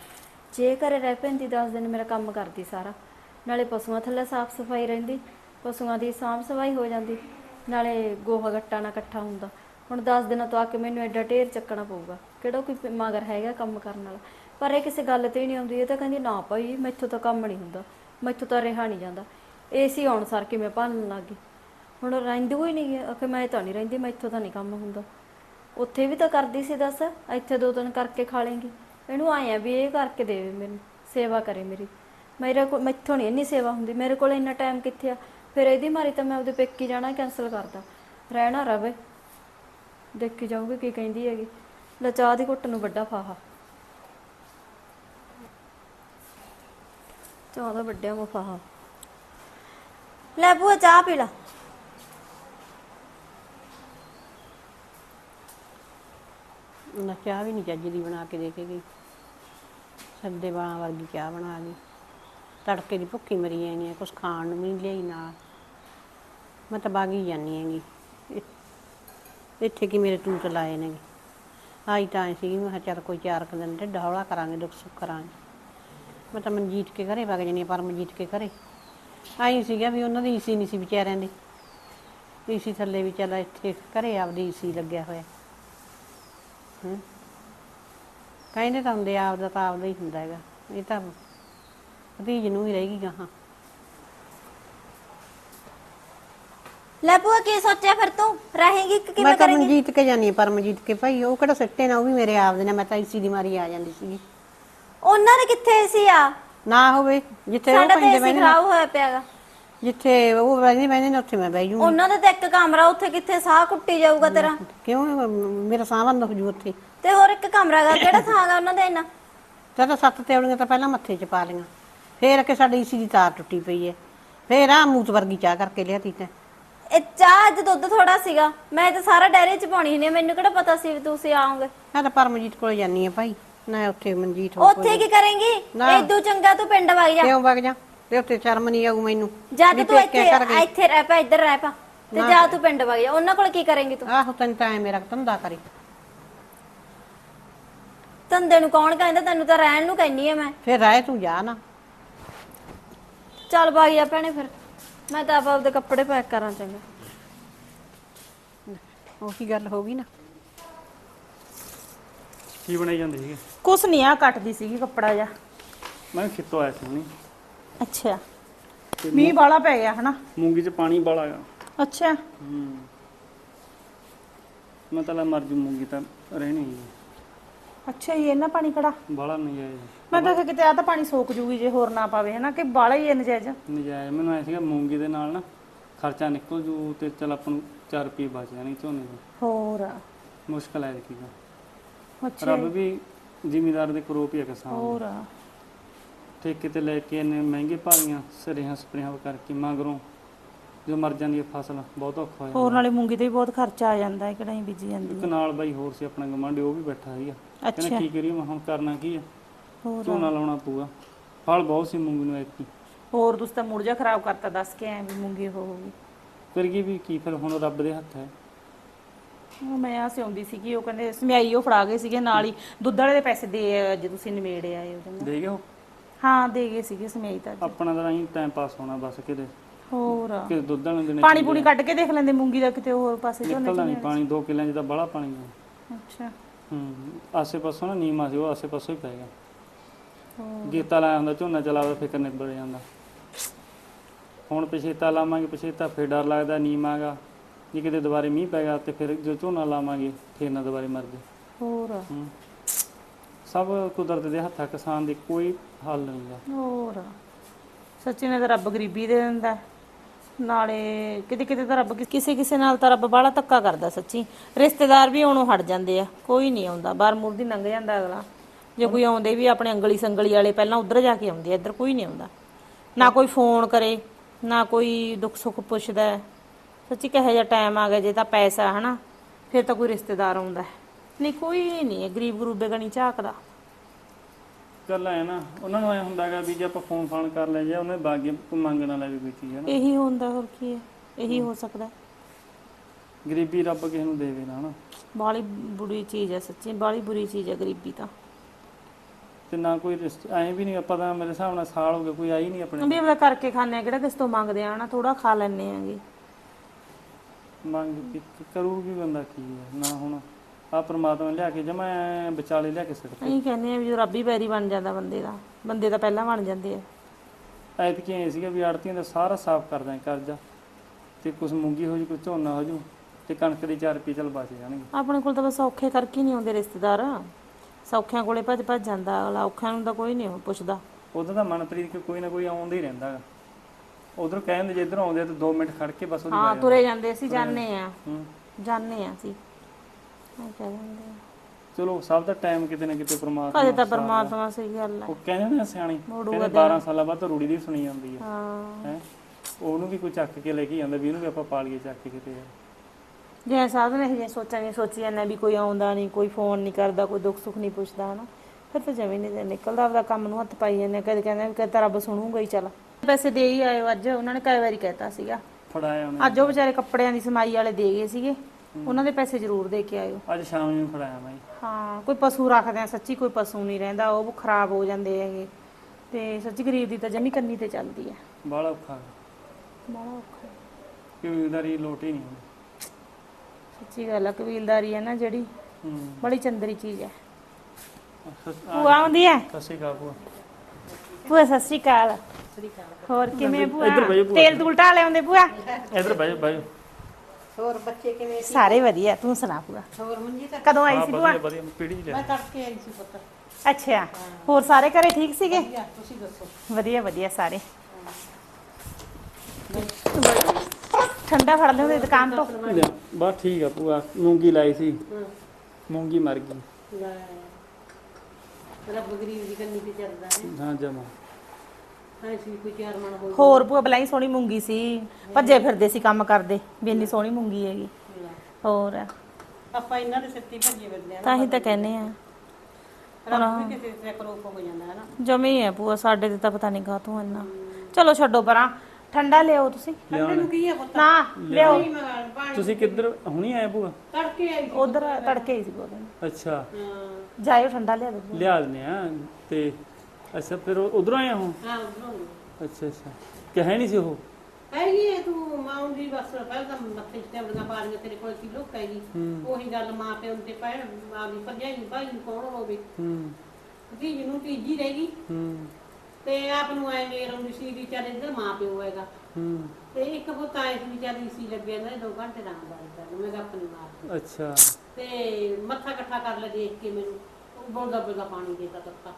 ਜੇ ਘਰੇ ਰਹਿ ਪੈਂਦੀ 10 ਦਿਨ ਮੇਰਾ ਕੰਮ ਕਰਦੀ ਸਾਰਾ। ਨਾਲੇ ਪਸ਼ੂਆਂ ਥੱਲੇ ਸਾਫ਼ ਸਫ਼ਾਈ ਰਹਿੰਦੀ, ਪਸ਼ੂਆਂ ਦੀ ਸਾਂਭ ਸਫ਼ਾਈ ਹੋ ਜਾਂਦੀ, ਨਾਲੇ ਗੋਹਾ ਗੱਟਾ ਨਾ ਇਕੱਠਾ ਹੁੰਦਾ। ਹੁਣ 10 ਦਿਨਾਂ ਤੋਂ ਆ ਕੇ ਮੈਨੂੰ ਐਡਾ ਢੇਰ ਚੱਕਣਾ ਪਊਗਾ। ਕਿਹੜਾ ਕੋਈ ਮਗਰ ਹੈਗਾ ਕੰਮ ਕਰਨ ਵਾਲਾ। ਪਰ ਇਹ ਕਿਸੇ ਗੱਲ ਤੇ ਨਹੀਂ ਆਉਂਦੀ, ਇਹ ਤਾਂ ਕਹਿੰਦੀ, ਨਾ ਭਾਈ, ਮੈਥੋਂ ਤਾਂ ਕੰਮ ਨਹੀਂ ਹੁੰਦਾ। ਮੈਥੋਂ ਤਾਂ ਰਿਹਾ ਨਹੀਂ ਜਾਂਦਾ। ਏਸੀ ਆਉਣ ਸਰ ਕਿਵੇਂ ਭੰਨ ਲੱਗੀ ਹੁਣ ਰਹਿੰਦੀ ਹੋਈ ਨਹੀਂ ਹੈ। ਮੈਂ ਤਾਂ ਨਹੀਂ ਰਹਿੰਦੀ, ਮੈਂ ਇੱਥੋਂ ਤਾਂ ਨਹੀਂ ਕੰਮ ਹੁੰਦਾ। ਉੱਥੇ ਵੀ ਤਾਂ ਕਰਦੀ ਸੀ, ਦੱਸ, ਇੱਥੇ ਦੋ ਤਿੰਨ ਕਰਕੇ ਖਾ ਲੇਂਗੀ। ਇਹਨੂੰ ਆਇਆ ਵੀ ਇਹ ਕਰਕੇ ਦੇਵੇ ਮੈਨੂੰ, ਸੇਵਾ ਕਰੇ ਮੇਰੀ। ਮੇਰੇ ਕੋਲ, ਮੈਥੋਂ ਨਹੀਂ ਇੰਨੀ ਸੇਵਾ ਹੁੰਦੀ। ਮੇਰੇ ਕੋਲ ਇੰਨਾ ਟਾਈਮ ਕਿੱਥੇ ਆ? ਫਿਰ ਇਹਦੀ ਮਾਰੀ ਤਾਂ ਮੈਂ ਉਹਦੇ ਪੇਕੀ ਜਾਣਾ ਕੈਨਸਲ ਕਰਦਾ ਰਹਿਣਾ ਰਵੇ। ਦੇਖੀ ਜਾਊਗੀ ਕੀ ਕਹਿੰਦੀ ਹੈਗੀ। ਲੈ ਚਾਹ ਦੀ ਘੁੱਟ ਨੂੰ ਵੱਡਾ ਫਾਹਾ। ਚਾਹ ਦਾ ਵੱਡਿਆ ਮੋ ਫਾਹਾ। ਲੈ ਬੂਆ ਚਾਹ ਪੀ ਲਾ। ਨਾ ਚਾਹ ਵੀ ਨਹੀਂ ਚੱਜ ਦੀ ਬਣਾ ਕੇ ਦੇ ਕੇ ਗਈ। ਸੱਦੇ ਬਾਣਾ ਵਰਗੀ ਚਾਹ ਬਣਾ ਲਈ। ਤੜਕੇ ਦੀ ਭੁੱਖੀ ਮਰੀ ਜਾਣੀ ਆ ਕੁਛ ਖਾਣ ਨੂੰ ਵੀ ਨਹੀਂ ਲਿਆਈ ਨਾਲ। ਮੈਂ ਤਾਂ ਬਾਗੀ ਜਾਨੀ ਹੈਗੀ। ਇ- ਇੱਥੇ ਕੀ ਮੇਰੇ ਟੂਟ ਲਾਏ ਨੇ ਆਈ ਤਾਂ ਐਂ ਸੀ ਮੈਂ ਕਿਹਾ ਚੱਲ ਕੋਈ ਚਾਰ ਕੁ ਦਿਨ ਢਿੱਡ ਹੌਲਾ ਕਰਾਂਗੇ ਦੁੱਖ ਸੁੱਖ ਕਰਾਂਗੇ। ਮੈਂ ਤਾਂ ਮਨਜੀਤ ਕੇ ਘਰੇ ਵਗ ਜਾਨੀ ਆਂ, ਪਰ ਮਨਜੀਤ ਕੇ ਘਰੇ। ਆਈ ਸੀਗਾ ਵੀ ਉਹਨਾਂ ਦੀ ਈਸੀ ਨਹੀਂ ਸੀ ਵਿਚਾਰਿਆਂ ਦੀ। ਈਸੀ ਥੱਲੇ ਵੀ ਚੱਲ ਇੱਥੇ ਘਰੇ ਆਪਦੀ ਈਸੀ ਲੱਗਿਆ ਹੋਇਆ। ਹੂੰ। ਕਹਿੰਦੇ ਤਾਂ ਹੁੰਦੇ ਆ, ਆਪਦਾ ਤਾਂ ਆਪਦਾ ਹੀ ਹੁੰਦਾ ਹੈਗਾ। ਇਹ ਤਾਂ ਭਤੀਜ ਨੂੰ ਹੀ ਰਹੇਗੀ ਗਾਹਾਂ ਲੈ ਬੂਆ ਕੀ ਸੋਚਿਆ ਫਿਰ ਤੂੰ? ਰਹੇਗੀ ਕਿ ਮੈਂ ਕਿਵੇਂ ਤਾਂ ਕਰੇਂਗੀ? ਮਨਜੀਤ ਕੇ ਜਾਨੀ ਆਂ, ਪਰ ਮਨਜੀਤ ਕੇ ਭਾਈ। ਉਹ ਕਿਹੜਾ ਸਿੱਟੇ ਨਾ ਉਹ ਵੀ ਮੇਰੇ ਆਪਦੇ ਨੇ। ਮੈਂ ਤਾਂ ਇਸੀ ਦੀ ਮਾਰੀ ਆ ਜਾਂਦੀ ਸੀਗੀ। ਉਹਨਾਂ ਨੇ ਕਿੱਥੇ ਸੀ ਆ? ਨਾ ਹੋਵੇ ਜਿੱਥੇ ਉਹ ਸਾਡਾ ਤੇ ਪੈਂਦੇ ਏਸੀ ਬੈਠੇ ਨੇ। ਖਰਾਬ ਹੋਇਆ ਪਿਆਗਾ ਜਿੱਥੇ ਉਹ ਬੈਠਦੇ ਬੈਠਦੇ ਨੇ ਉੱਥੇ ਮੈਂ ਬਹਿ ਉਹਨਾਂ ਦਾ ਤਾਂ ਇੱਕ ਕਮਰਾ ਉੱਥੇ ਕਿੱਥੇ ਸਾਹ ਕੁੱਟੀ ਜਾਊਗਾ ਤੇਰਾ? ਕਿਉਂ? ਮੇਰਾ ਸਾਹ ਬੰਦ ਹੋ ਜੂ ਉੱਥੇ। ਤੇ ਹੋਰ ਇੱਕ ਕਮਰਾ ਗਾ ਕਿਹੜਾ ਥਾਂ ਗਾ ਉਹਨਾਂ ਦਾ ਇੰਨਾ? ਤਾਂ ਤਾਂ ਸੱਤ ਤੇਵੜੀਆਂ ਤਾਂ ਪਹਿਲਾਂ ਮੱਥੇ 'ਚ ਪਾ ਲਈਆਂ। ਫੇਰ ਕਿ ਸਾਡੀ ਈਸੀ ਦੀ ਤਾਰ ਟੁੱਟੀ ਪਈ ਹੈ ਫੇਰ ਆ ਮੂਤ ਵਰਗੀ ਚਾਹ ਕਰਕੇ ਲਿਆਤੀ ਤੈਂ। ਇਹ ਚਾਹ ਅੱਜ ਦੁੱਧ ਥੋੜਾ ਸੀਗਾ। ਮੈਂ ਤਾਂ ਸਾਰਾ ਡੈਰੀ ਚ ਪਾਉਣੀ ਨੇ ਮੈਨੂੰ ਕਿਹੜਾ ਪਤਾ ਸੀ ਵੀ ਤੁਸੀਂ ਆਓਗੇ? ਮੈਂ ਤਾਂ ਪਰਮਜੀਤ ਕੋਲ ਜਾਨੀ ਆ ਭਾਈ। ਨਾ ਉੱਥੇ ਮਨਜੀਤ ਹੋ ਉੱਥੇ ਕੀ ਕਰੇਂਗੀ? ਨਾ। ਏਦੂ ਚੰਗਾ ਤੂੰ ਪਿੰਡ ਵਗ ਜਾ। ਕਿਉਂ ਵਗ ਜਾ? ਤੇ ਉੱਥੇ ਸ਼ਰਮ ਨਹੀਂ ਆਊ ਮੈਨੂੰ ਜਦ ਵੀ ਤੂੰ ਇੱਥੇ ਘਰ ਗਈ। ਇੱਥੇ ਰਹਿ ਪਾ ਇੱਧਰ ਰਹਿ ਪਾ ਤੇ ਜਾ ਤੂੰ ਪਿੰਡ ਵਗ ਜਾ ਉਹਨਾਂ ਕੋਲ ਕੀ ਕਰੇਂਗੀ ਤੂੰ? ਆਹੋ ਤੈਨੂੰ ਤਾਂ ਐ ਮੇਰਾ ਧੰਦਾ ਕਰੇ। ਧੰਦੇ ਨੂੰ ਕੌਣ ਕਹਿੰਦਾ? ਤੈਨੂੰ ਤਾਂ ਰਹਿਣ ਨੂੰ ਕਹਿੰਨੀ ਆ ਮੈਂ। ਫੇਰ ਰਾਏ ਤੂੰ ਜਾ ਨਾ। ਚੱਲ ਵਗ ਜਾ ਭੈਣੇ ਫਿਰ। ਮੈਂ ਤਾਂ ਆਪ ਆਪਦੇ ਕੱਪੜੇ ਪੈਕ ਕਰਾਂ ਚੰਗਾ। ਉਹੀ ਗੱਲ ਹੋ ਗਈ ਨਾ। ਕੀ ਬਣਾਈ ਜਾਂਦੇ ਸੀਗੇ? ਕੁਛ ਨਹੀਂ ਆ ਕੱਟਦੀ ਸੀਗੀ ਕੱਪੜਾ ਜਾ ਮੈਂ ਖਿੱਤੋਂ ਆਇਆ ਸੀ ਹੁਣੀ। ਅੱਛਾ। ਤੇ ਮੀਂਹ ਬਾਲਾ ਪੈ ਗਿਆ ਹਨਾ? ਮੂੰਗੀ 'ਚ ਪਾਣੀ ਬਾਲਾ ਆ। ਅੱਛਾ। ਹੂੰ। ਮੈਂ ਤਾਂ ਲਾ ਮਰ ਜੂ ਮੂੰਗੀ ਤਾਂ ਰਹਿਣੀ ਹੀ ਅੱਛਾ ਇਹ ਨਾ ਪਾਣੀ ਖੜਾ ਬਾਲਾ ਨਜਾਇਜ਼। ਮੈਂ ਤਾਂ ਕਿਹਾ ਕਿਤੇ ਆ ਤਾਂ ਪਾਣੀ ਸੋਕ ਜੂਗੀ ਜੇ ਹੋਰ ਨਾ ਪਾਵੇ ਹਨਾ? ਕਿ ਬਾਲਾ ਹੀ ਹੈ ਨਜਾਇਜ਼। ਨਜਾਇਜ਼। ਮੈਨੂੰ ਐ ਸੀਗਾ ਮੂੰਗੀ ਦੇ ਨਾਲ ਨਾ ਖਰਚਾ ਨਿਕਲ ਜੂ ਤੇ ਚਲ ਆਪਾਂ ਨੂੰ 4 ਰੁਪਏ ਬਚ ਜਾਣੇ ਝੋਨੇ ਦੇ। ਹੋਰ। ਮੁਸ਼ਕਲ ਹੈ ਕੀ ਅੱਛਾ। ਰੱਬ ਵੀ ਜ਼ਿਮੀਦਾਰ ਦੇ ਕਰੋਪ ਹੀ ਆ ਕਿਸਾਨ ਦੇ। ਹੋਰ ਠੇਕੇ ਤੇ ਲੈ ਕੇ ਇੰਨੇ ਮਹਿੰਗੇ ਭਾਰੀਆਂ ਸਰੇਹਾਂ ਸਪਰੇਹਾਂ ਕਰਕੇ ਮਗਰੋਂ ਜੋ ਮਰ ਜਾਂਦੀ ਹੈ ਫਸਲ ਬਹੁਤ ਔਖਾ ਹੋ ਹੋਰ ਜਾਂਦਾ ਨਾਲੇ ਮੂੰਗੀ ਤੇ ਵੀ ਬਹੁਤ ਖਰਚਾ ਆ ਜਾਂਦਾ ਹੈ ਕਿਹੜਾ ਹੀ ਬੀਜੀ ਜਾਂਦੀ ਇੱਕ ਹੈ। ਨਾਲ ਬਾਈ ਹੋਰ ਸੀ ਆਪਣਾ ਗਵਾਂਢੀ ਉਹ ਵੀ ਬੈਠਾ ਸੀਗਾ। ਕਹਿੰਦਾ ਅੱਛਾ। ਕੀ ਕਰੀਏ ਮੈਂ ਹੁਣ ਕਰਨਾ ਕੀ ਆ? ਹੋਰ ਝੋਨਾ ਲਾਉਣਾ ਪਊਗਾ। ਫਲ ਬਹੁਤ ਸੀ ਮੂੰਗੀ ਨੂੰ ਐਤਕੀ ਹੋਰ ਤੁਸੀਂ ਤਾਂ ਜਾ ਖਰਾਬ ਕਰਤਾ ਦੱਸ ਕੇ ਐ ਵੀ ਮੂੰਗੀ ਹੋ ਹੋਊਗੀ ਫਿਰ ਕੀ ਵੀ ਕੀ ਫਿਰ ਹੁਣ ਰੱਬ ਦੇ ਹੱਥ ਹੈ। ਉਹ ਮੈਂ ਆ ਸਿਉਂਦੀ ਸੀਗੀ ਉਹ ਕਹਿੰਦੇ ਸਮਿਆਈ ਉਹ ਫੜਾ ਗਏ ਸੀਗੇ ਨਾਲ ਹੀ। ਦੁੱਧ ਵਾਲੇ ਦੇ ਪੈਸੇ ਦੇ ਜੇ ਤੁਸੀਂ ਨਿਮੇੜੇ ਆਏ ਉਹਦੇ ਨਾਲ। ਦੇ ਗਏ ਉਹ? ਹਾਂ ਦੇ ਗਏ ਸੀਗੇ ਸਮਿਆਈ ਤਾਂ ਅੱਜ। ਆਪਣਾ ਤਾਂ ਨਹੀਂ ਟਾਈਮ ਪਾਸ ਹੋਣਾ ਬਸ ਕਿਤੇ। ਹੋਰ। ਕਿਤੇ ਦੁੱਧ ਵਾਲੇ ਦਿਨ ਪਾਣੀ ਪੂਣੀ ਕੱਢ ਕੇ ਦੇਖ ਲੈਂਦੇ ਮੂੰਗੀ ਦਾ ਕਿਤੇ ਹੋਰ ਪਾਸੇ ਝੋਨੇ ਨਿਕਲਦਾ ਨਹੀਂ ਪਾਣੀ 2 ਕਿੱਲਿਆਂ 'ਚ ਤਾਂ ਬੜਾ ਪਾਣੀ ਆ। ਅੱਛਾ। ਹੂੰ ਆਸੇ ਪਾਸੋਂ ਨਾ ਨੀਮਾ ਸੀ ਉਹ ਆਸੇ ਪਾਸੋਂ ਹੀ ਪੈ ਗਿਆ। ਗੀਤਾ ਲਾਇਆ ਹੁੰਦਾ ਝੋਨਾ ਚਲਾਵੇ ਫਿਕਰ ਨਿਬੜ ਜਾਂਦਾ। ਹੁਣ ਪਛੇਤਾ ਲਾਵਾਂਗੇ ਪਛੇਤਾ ਫਿਰ ਡਰ ਲੱਗਦਾ ਨੀਮਾਗਾ ਜੇ ਕਿਤੇ ਦੁਬਾਰੇ ਮੀਂਹ ਪੈ ਗਿਆ ਤੇ ਫਿਰ ਜੋ ਝੋਨਾ ਲਾਵਾਂਗੇ ਫਿਰ ਨਾ ਦੁਬਾਰੇ ਮਰ ਜੇ ਹੋਰ। ਹੂੰ। ਸਭ ਕੁਦਰਤ ਦੇ ਹੱਥਾਂ ਕਿਸਾਨ ਦੀ ਕੋਈ ਹੱਲ ਨਹੀਂ ਗਾ ਹੋਰ, ਸੱਚੀ ਨੇ ਤਾਂ ਰੱਬ ਗਰੀਬੀ ਦੇ ਦਿੰਦਾ ਨਾਲੇ ਕਿਤੇ ਕਿਤੇ ਤਾਂ ਰੱਬ ਕਿਸੇ ਕਿਸੇ ਨਾਲ ਤਾਂ ਰੱਬ ਬਾਹਲਾ ਧੱਕਾ ਕਰਦਾ ਸੱਚੀ। ਰਿਸ਼ਤੇਦਾਰ ਵੀ ਆਉਣੋਂ ਹਟ ਜਾਂਦੇ ਆ, ਕੋਈ ਨਹੀਂ ਆਉਂਦਾ। ਬਾਹਰ ਮੁਰਦੀ ਲੰਘ ਜਾਂਦਾ ਅਗਲਾ। ਜੇ ਕੋਈ ਆਉਂਦੇ ਵੀ ਆਪਣੇ ਅੰਗਲੀ ਸੰਗਲੀ ਵਾਲੇ ਪਹਿਲਾਂ ਉੱਧਰ ਜਾ ਕੇ ਆਉਂਦੇ ਆ, ਇੱਧਰ ਕੋਈ ਨਹੀਂ ਆਉਂਦਾ। ਨਾ ਕੋਈ ਫੋਨ ਕਰੇ, ਨਾ ਕੋਈ ਦੁੱਖ ਸੁੱਖ ਪੁੱਛਦਾ ਸੱਚੀ ਕਹੇ ਜਿਹਾ ਟਾਈਮ ਆ ਗਿਆ, ਜੇ ਤਾਂ ਪੈਸਾ ਹਨਾ ਫਿਰ ਤਾਂ ਕੋਈ ਰਿਸ਼ਤੇਦਾਰ ਆਉਂਦਾ ਨਹੀਂ ਕੋਈ ਨਹੀਂ ਹੈ ਗਰੀਬ ਗਰੂਬੇ ਗਣੀ ਝਾਕਦਾ। ਗੱਲ ਐ ਨਾ ਉਹਨਾਂ ਨੂੰ ਐ ਹੁੰਦਾਗਾ ਵੀ ਜੇ ਆਪਾਂ ਫੋਨ ਫਾਨ ਕਰ ਲੈ ਜੇ ਉਹਨੇ ਬਾਗੇ ਕੋਈ ਮੰਗ ਨਾ ਲਵੇ ਕੋਈ ਚੀਜ਼ ਹੈ ਨਾ? ਇਹੀ ਹੁੰਦਾ ਹੋਰ ਕੀ ਹੈ? ਇਹੀ ਹੋ। ਸਕਦਾ। ਗਰੀਬੀ ਰੱਬ ਕਿਸੇ ਨੂੰ ਦੇਵੇ ਨਾ ਹਨਾ? ਬਾਲੀ ਬੁਰੀ ਚੀਜ਼ ਹੈ ਸੱਚੀ ਬਾਲੀ ਬੁਰੀ ਚੀਜ਼ ਹੈ ਗਰੀਬੀ ਤਾਂ। ਤੇ ਨਾ ਕੋਈ ਰਿਸ਼ਤੇ ਐਂ ਵੀ ਨਹੀਂ ਆਪਾਂ ਤਾਂ ਮੇਰੇ ਹਿਸਾਬ ਨਾਲ ਸਾਲ ਹੋ ਗਏ ਕੋਈ ਆਈ ਨਹੀਂ ਆਪਣੇ ਵੀ ਆਪਣਾ ਕਰਕੇ ਖਾਣੇ ਆ ਕਿਹੜਾ ਕਿਸ ਤੋਂ ਮੰਗਦੇ ਆ ਨਾ ਥੋੜਾ ਖਾ ਲੈਣੇ ਆਂਗੇ ਮੰਗ ਕੀ ਕਰੂਗੀ ਬੰਦਾ ਕੀ ਹੈ ਨਾ ਹੁਣ ਆ ਪ੍ਰਮਾਤਮਾ ਲਿਆ ਕੇ ਜਮਾ ਵਿਚਾਲੇ ਲਿਆ ਕੇ ਸਿੱਟ ਅਸੀਂ ਕਹਿੰਦੇ ਆ ਵੀ ਜੋ ਰੱਬੀ ਪੈਰੀ ਬਣ ਜਾਂਦਾ ਬੰਦੇ ਦਾ ਬੰਦੇ ਤਾਂ ਪਹਿਲਾਂ ਬਣ ਜਾਂਦੇ ਆ। ਐਤਕੀ ਐ ਸੀਗਾ ਵੀ ਆੜਤੀਆਂ ਦਾ ਸਾਰਾ ਸਾਫ਼ ਕਰਦਾ ਕਰਜ਼ਾ ਤੇ ਕੁਝ ਮੂੰਗੀ ਹੋ ਜੂ ਕੁਝ ਝੋਨਾ ਹੋ ਜੂ ਤੇ ਕਣਕ ਦੇ 4 ਰੁਪਏ ਚਲ ਬਚ ਜਾਣਗੇ। ਆਪਣੇ ਕੋਲ ਤਾਂ ਬਸ ਔਖੇ ਕਰਕੇ ਹੀ ਨਹੀਂ ਆਉਂਦੇ ਰਿਸ਼ਤੇਦਾਰ। ਸੌਖਿਆਂ ਕੋਲੇ ਭੱਜ ਭੱਜ ਜਾਂਦਾ ਅਗਲਾ ਔਖਿਆਂ ਨੂੰ ਤਾਂ ਕੋਈ ਨਹੀਂ ਪੁੱਛਦਾ। ਉਦੋਂ ਤਾਂ ਮਨਪ੍ਰੀਤ ਕਿ ਕੋਈ ਨਾ ਕੋਈ ਆਉਂਦਾ ਹੀ ਰਹਿੰਦਾ ਉਧਰ ਕਹਿੰਦੇ ਜੇ ਇਧਰ ਆਉਂਦੇ ਆ ਤਾਂ 2 ਮਿੰਟ ਖੜ ਕੇ ਬਸ ਉਹਦੀ ਹਾਂ ਤੁਰੇ ਜਾਂਦੇ ਅਸੀਂ ਜਾਣੇ ਆ। ਹੂੰ। ਜਾਣੇ ਆ ਅਸੀਂ। ਚਲੋ ਸਭ ਦਾ ਟਾਈਮ ਕਿਤੇ ਨਾ ਕਿਤੇ ਪ੍ਰਮਾਤਮਾ ਅਜੇ ਤਾਂ ਪਰਮਾਤਮਾ ਸਹੀ ਗੱਲ ਹੈ। ਉਹ ਕਹਿੰਦੇ ਨੇ ਸਿਆਣੀ ਕਹਿੰਦੇ 12 ਸਾਲਾਂ ਬਾਅਦ ਤਾਂ ਰੂੜੀ ਦੀ ਸੁਣੀ ਜਾਂਦੀ ਹੈ ਹਾਂ। ਹੈ? ਉਹਨੂੰ ਵੀ ਕੋਈ ਚੱਕ ਕੇ ਲੈ ਕੇ ਜਾਂਦਾ ਵੀ ਇਹਨੂੰ ਵੀ ਆਪਾਂ ਪਾਲੀਏ ਚੱਕ ਕੇ ਕਿਤੇ। ਜੇ ਸਾਧਨ ਇਹ ਜੇ ਸੋਚਾਂ ਨਹੀਂ ਸੋਚੀ ਜਾਂਦਾ ਵੀ ਕੋਈ ਆਉਂਦਾ ਨਹੀਂ ਕੋਈ ਫੋਨ ਨਹੀਂ ਕਰਦਾ ਕੋਈ ਦੁੱਖ ਸੁੱਖ ਨਹੀਂ ਪੁੱਛਦਾ ਹਨਾ? ਫਿਰ ਤਾਂ ਜਮੀ ਨਹੀਂ ਨਿਕਲਦਾ ਆਪਦਾ ਕੰਮ ਨੂੰ ਹੱਥ ਪਾਈ ਜਾਂਦੇ। ਕਦੇ ਕਹਿੰਦੇ ਕਦੇ ਤਾਂ ਰੱਬ ਸੁਣੂਗਾ ਹੀ ਚੱਲ। ਪੈਸੇ ਦੇ ਹੀ ਆਇਓ ਅੱਜ ਉਹਨਾਂ ਨੇ ਕਈ ਵਾਰੀ ਕਹਿਤਾ ਸੀਗਾ। ਫੜਾਇਆ ਉਹਨੇ। ਅੱਜ ਉਹ ਵਿਚਾਰੇ ਕੱਪੜਿਆਂ ਦੀ ਸਮਾਈ ਵਾਲੇ ਦੇ ਗਏ ਸੀਗੇ। ਉਹਨਾਂ ਦੇ ਪੈਸੇ ਜ਼ਰੂਰ ਦੇ ਕੇ ਆਇਓ। ਅੱਜ ਸ਼ਾਮ ਨੂੰ ਫੜਾਇਆ ਮੈਂ ਹਾਂ ਕੋਈ ਪਸ਼ੂ ਰੱਖਦੇ ਆ ਸੱਚੀ ਕੋਈ ਪਸ਼ੂ ਨਹੀਂ ਰਹਿੰਦਾ ਉਹ ਖਰਾਬ ਹੋ ਜਾਂਦੇ ਹੈਗੇ ਤੇ ਸੱਚੀ ਗਰੀਬ ਦੀ ਤਾਂ ਜਮੀ ਕੰਨੀ ਤੇ ਚੱਲਦੀ ਹੈ ਬਾਹਲਾ ਔਖਾ। ਬੜਾ ਔਖਾ। ਹੈ। ਕਿਉਂਦਾਰੀ ਲੋਟ ਹੀ ਨਹੀਂ ਹੁੰਦੀ ਸੱਚੀ ਗੱਲ ਆ ਕਬੀਲਦਾਰੀ ਹੈ ਨਾ ਜਿਹੜੀ ਹੂੰ। ਬੜੀ ਚੰਦਰੀ ਚੀਜ਼ ਹੈ ਸਸ- ਭੂਆ ਆਉਂਦੀ ਹੈ ਸਸੀ ਕਾ ਭੂਆ। ਭੂਆ ਸਤਿ ਸ਼੍ਰੀ ਅਕਾਲ। ਹੋਰ ਕਿਵੇਂ ਭੂਆ? ਇੱਧਰ ਬਹਿ ਜਾ ਭੂਆ। ਤੇਲ ਤੂਲ ਢਾ ਲਿਆਉਂਦੇ ਭੂਆ? ਇਧਰ ਬਾਈ ਬਾਈ ਹੋਰ ਬੱਚੇ ਕਿਵੇਂ ਸਾਰੇ ਵਧੀਆ ਤੂੰ ਸੁਣਾ ਭੂਆ ਹੋਰ ਮੁੰਜੀ ਤਾਂ ਕਦੋਂ ਆਈ ਹਾਂ ਸੀ ਭੂਆ? ਵਧੀਆ ਵਧੀਆ ਪੀੜੀ ਚ ਮੈਂ ਲਿਆ ਤੜਕੇ ਆਈ ਸੀ ਪੁੱਤ। ਅੱਛਾ ਹੋਰ ਸਾਰੇ ਘਰੇ ਠੀਕ ਸੀਗੇ? ਯਾ ਤੁਸੀਂ ਦੱਸੋ? ਵਧੀਆ ਵਧੀਆ ਸਾਰੇ। ਠੰਡਾ ਫੜ ਲਿਓ ਦੁਕਾਨ ਤੋਂ। ਲਿਆ, ਬਸ ਠੀਕ ਆ ਭੂਆ ਮੂੰਗੀ ਲਾਈ ਸੀ। ਮੂੰਗੀ ਮਰ ਗਈ। ਲੈ। ਰੱਬ ਗਰੀਬ ਦੀ ਕੰਨੀ ਤੇ ਚੱਲਦਾ ਹੈ। ਹਾਂ ਜਮਾ। ਹਾਂ ਸੀ ਕੋਈ ਚਾਰ ਮਣ ਹੋ ਹੋਰ ਭੂਆ ਬਲਾਈ ਸੋਹਣੀ ਮੂੰਗੀ ਸੀ। ਭੱਜੇ ਫਿਰਦੇ ਸੀ ਕੰਮ ਕਰਦੇ ਵੀ ਇੰਨੀ ਸੋਹਣੀ ਮੂੰਗੀ ਹੈਗੀ। ਹੋਰ? ਆਪਾਂ ਇਹਨਾਂ ਦੇ ਸਿੱਤੀ ਭੱਜੇ ਫਿਰਦੇ ਆ ਤਾਂ ਹੀ ਤਾਂ ਕਹਿੰਦੇ ਆ। ਰੱਬ ਵੀ ਕਿਸੇ ਤੇ ਕਰੋਪ ਹੋ ਜਾਂਦਾ ਹੈ ਨਾ। ਜਮੇ ਹੈ ਭੂਆ ਸਾਡੇ ਤੇ ਤਾਂ ਪਤਾ ਨਹੀਂ ਕਾਹਤੋਂ ਇੰਨਾ। ਚਲੋ ਛੱਡੋ ਪਰਾਂ ਠੰਡਾ ਲਿਆਓ ਤੁਸੀਂ। ਠੰਡੇ ਨੂੰ ਕੀ ਹੈ ਪੁੱਤ? ਨਾ ਲਿਆਓ। ਤੁਸੀਂ ਕਿੱਧਰ ਹੁਣੀ ਆਏ ਭੂਆ? ਤੜਕੇ ਆਈ ਸੀ। ਉਧਰ ਤੜਕੇ ਹੀ ਸੀ ਬੋਲਣ ਅੱਛਾ। ਹਾਂ। ਜਾਇਓ ਠੰਡਾ ਲਿਆ ਦੋ ਲਿਆ ਦਿੰਦੇ ਆ ਤੇ ਅੱਛਾ ਫਿਰ ਉਧਰੋਂ ਆਏ ਹੋ ਹਾਂ ਉਧਰੋਂ ਅੱਛਾ ਅੱਛਾ। ਕਿ ਹੈ ਨਹੀਂ ਸੀ ਉਹ? ਹੈਗੀ ਐ ਤੂੰ ਮਾਂ ਦੀ ਬਸ ਪਹਿਲਾਂ ਤਾਂ ਮੱਥੇ ਤੇ ਆਪਣਾ ਪਾ ਲਿਆ ਤੇਰੇ ਕੋਲ ਕਿਲੋ ਹੈਗੀ। ਉਹੀ ਗੱਲ ਮਾਂ ਪਿਓ ਤੇ ਭੈਣ ਮਾਂ ਦੀ ਭਰਜਾਈ ਭਾਈ ਨੂੰ ਕੌਣ ਹੋਵੇ? ਹੂੰ। ਧੀ ਨੂੰ ਤੀਜੀ ਰਹੇਗੀ ਹੂੰ। ਤੇ ਆਪ ਨੂੰ ਐ ਮੇਰ ਆਉਂਦੀ ਸੀ ਵੀ ਚੱਲ ਇੱਧਰ ਮਾਂ ਪਿਓ ਹੈਗਾ। ਹੂੰ। ਤੇ ਇੱਕ ਪੁੱਤ ਆਏ ਸੀ ਵਿਚਾਰੀ ਸੀ ਲੱਗੇ ਨਾ ਦੋ ਘੰਟੇ ਆਰਾਮ ਬਾਅਦ ਮੈਂ ਕਿਹਾ ਆਪਣੀ ਮਾਂ ਅੱਛਾ। ਤੇ ਮੱਥਾ ਇਕੱਠਾ ਕਰ ਲੈ ਦੇਖ ਕੇ ਮੈਨੂੰ ਉਹ ਬੋਲਦਾ ਬੋਲਦਾ ਪਾਣੀ ਦੇਦਾ ਤੱਤਾ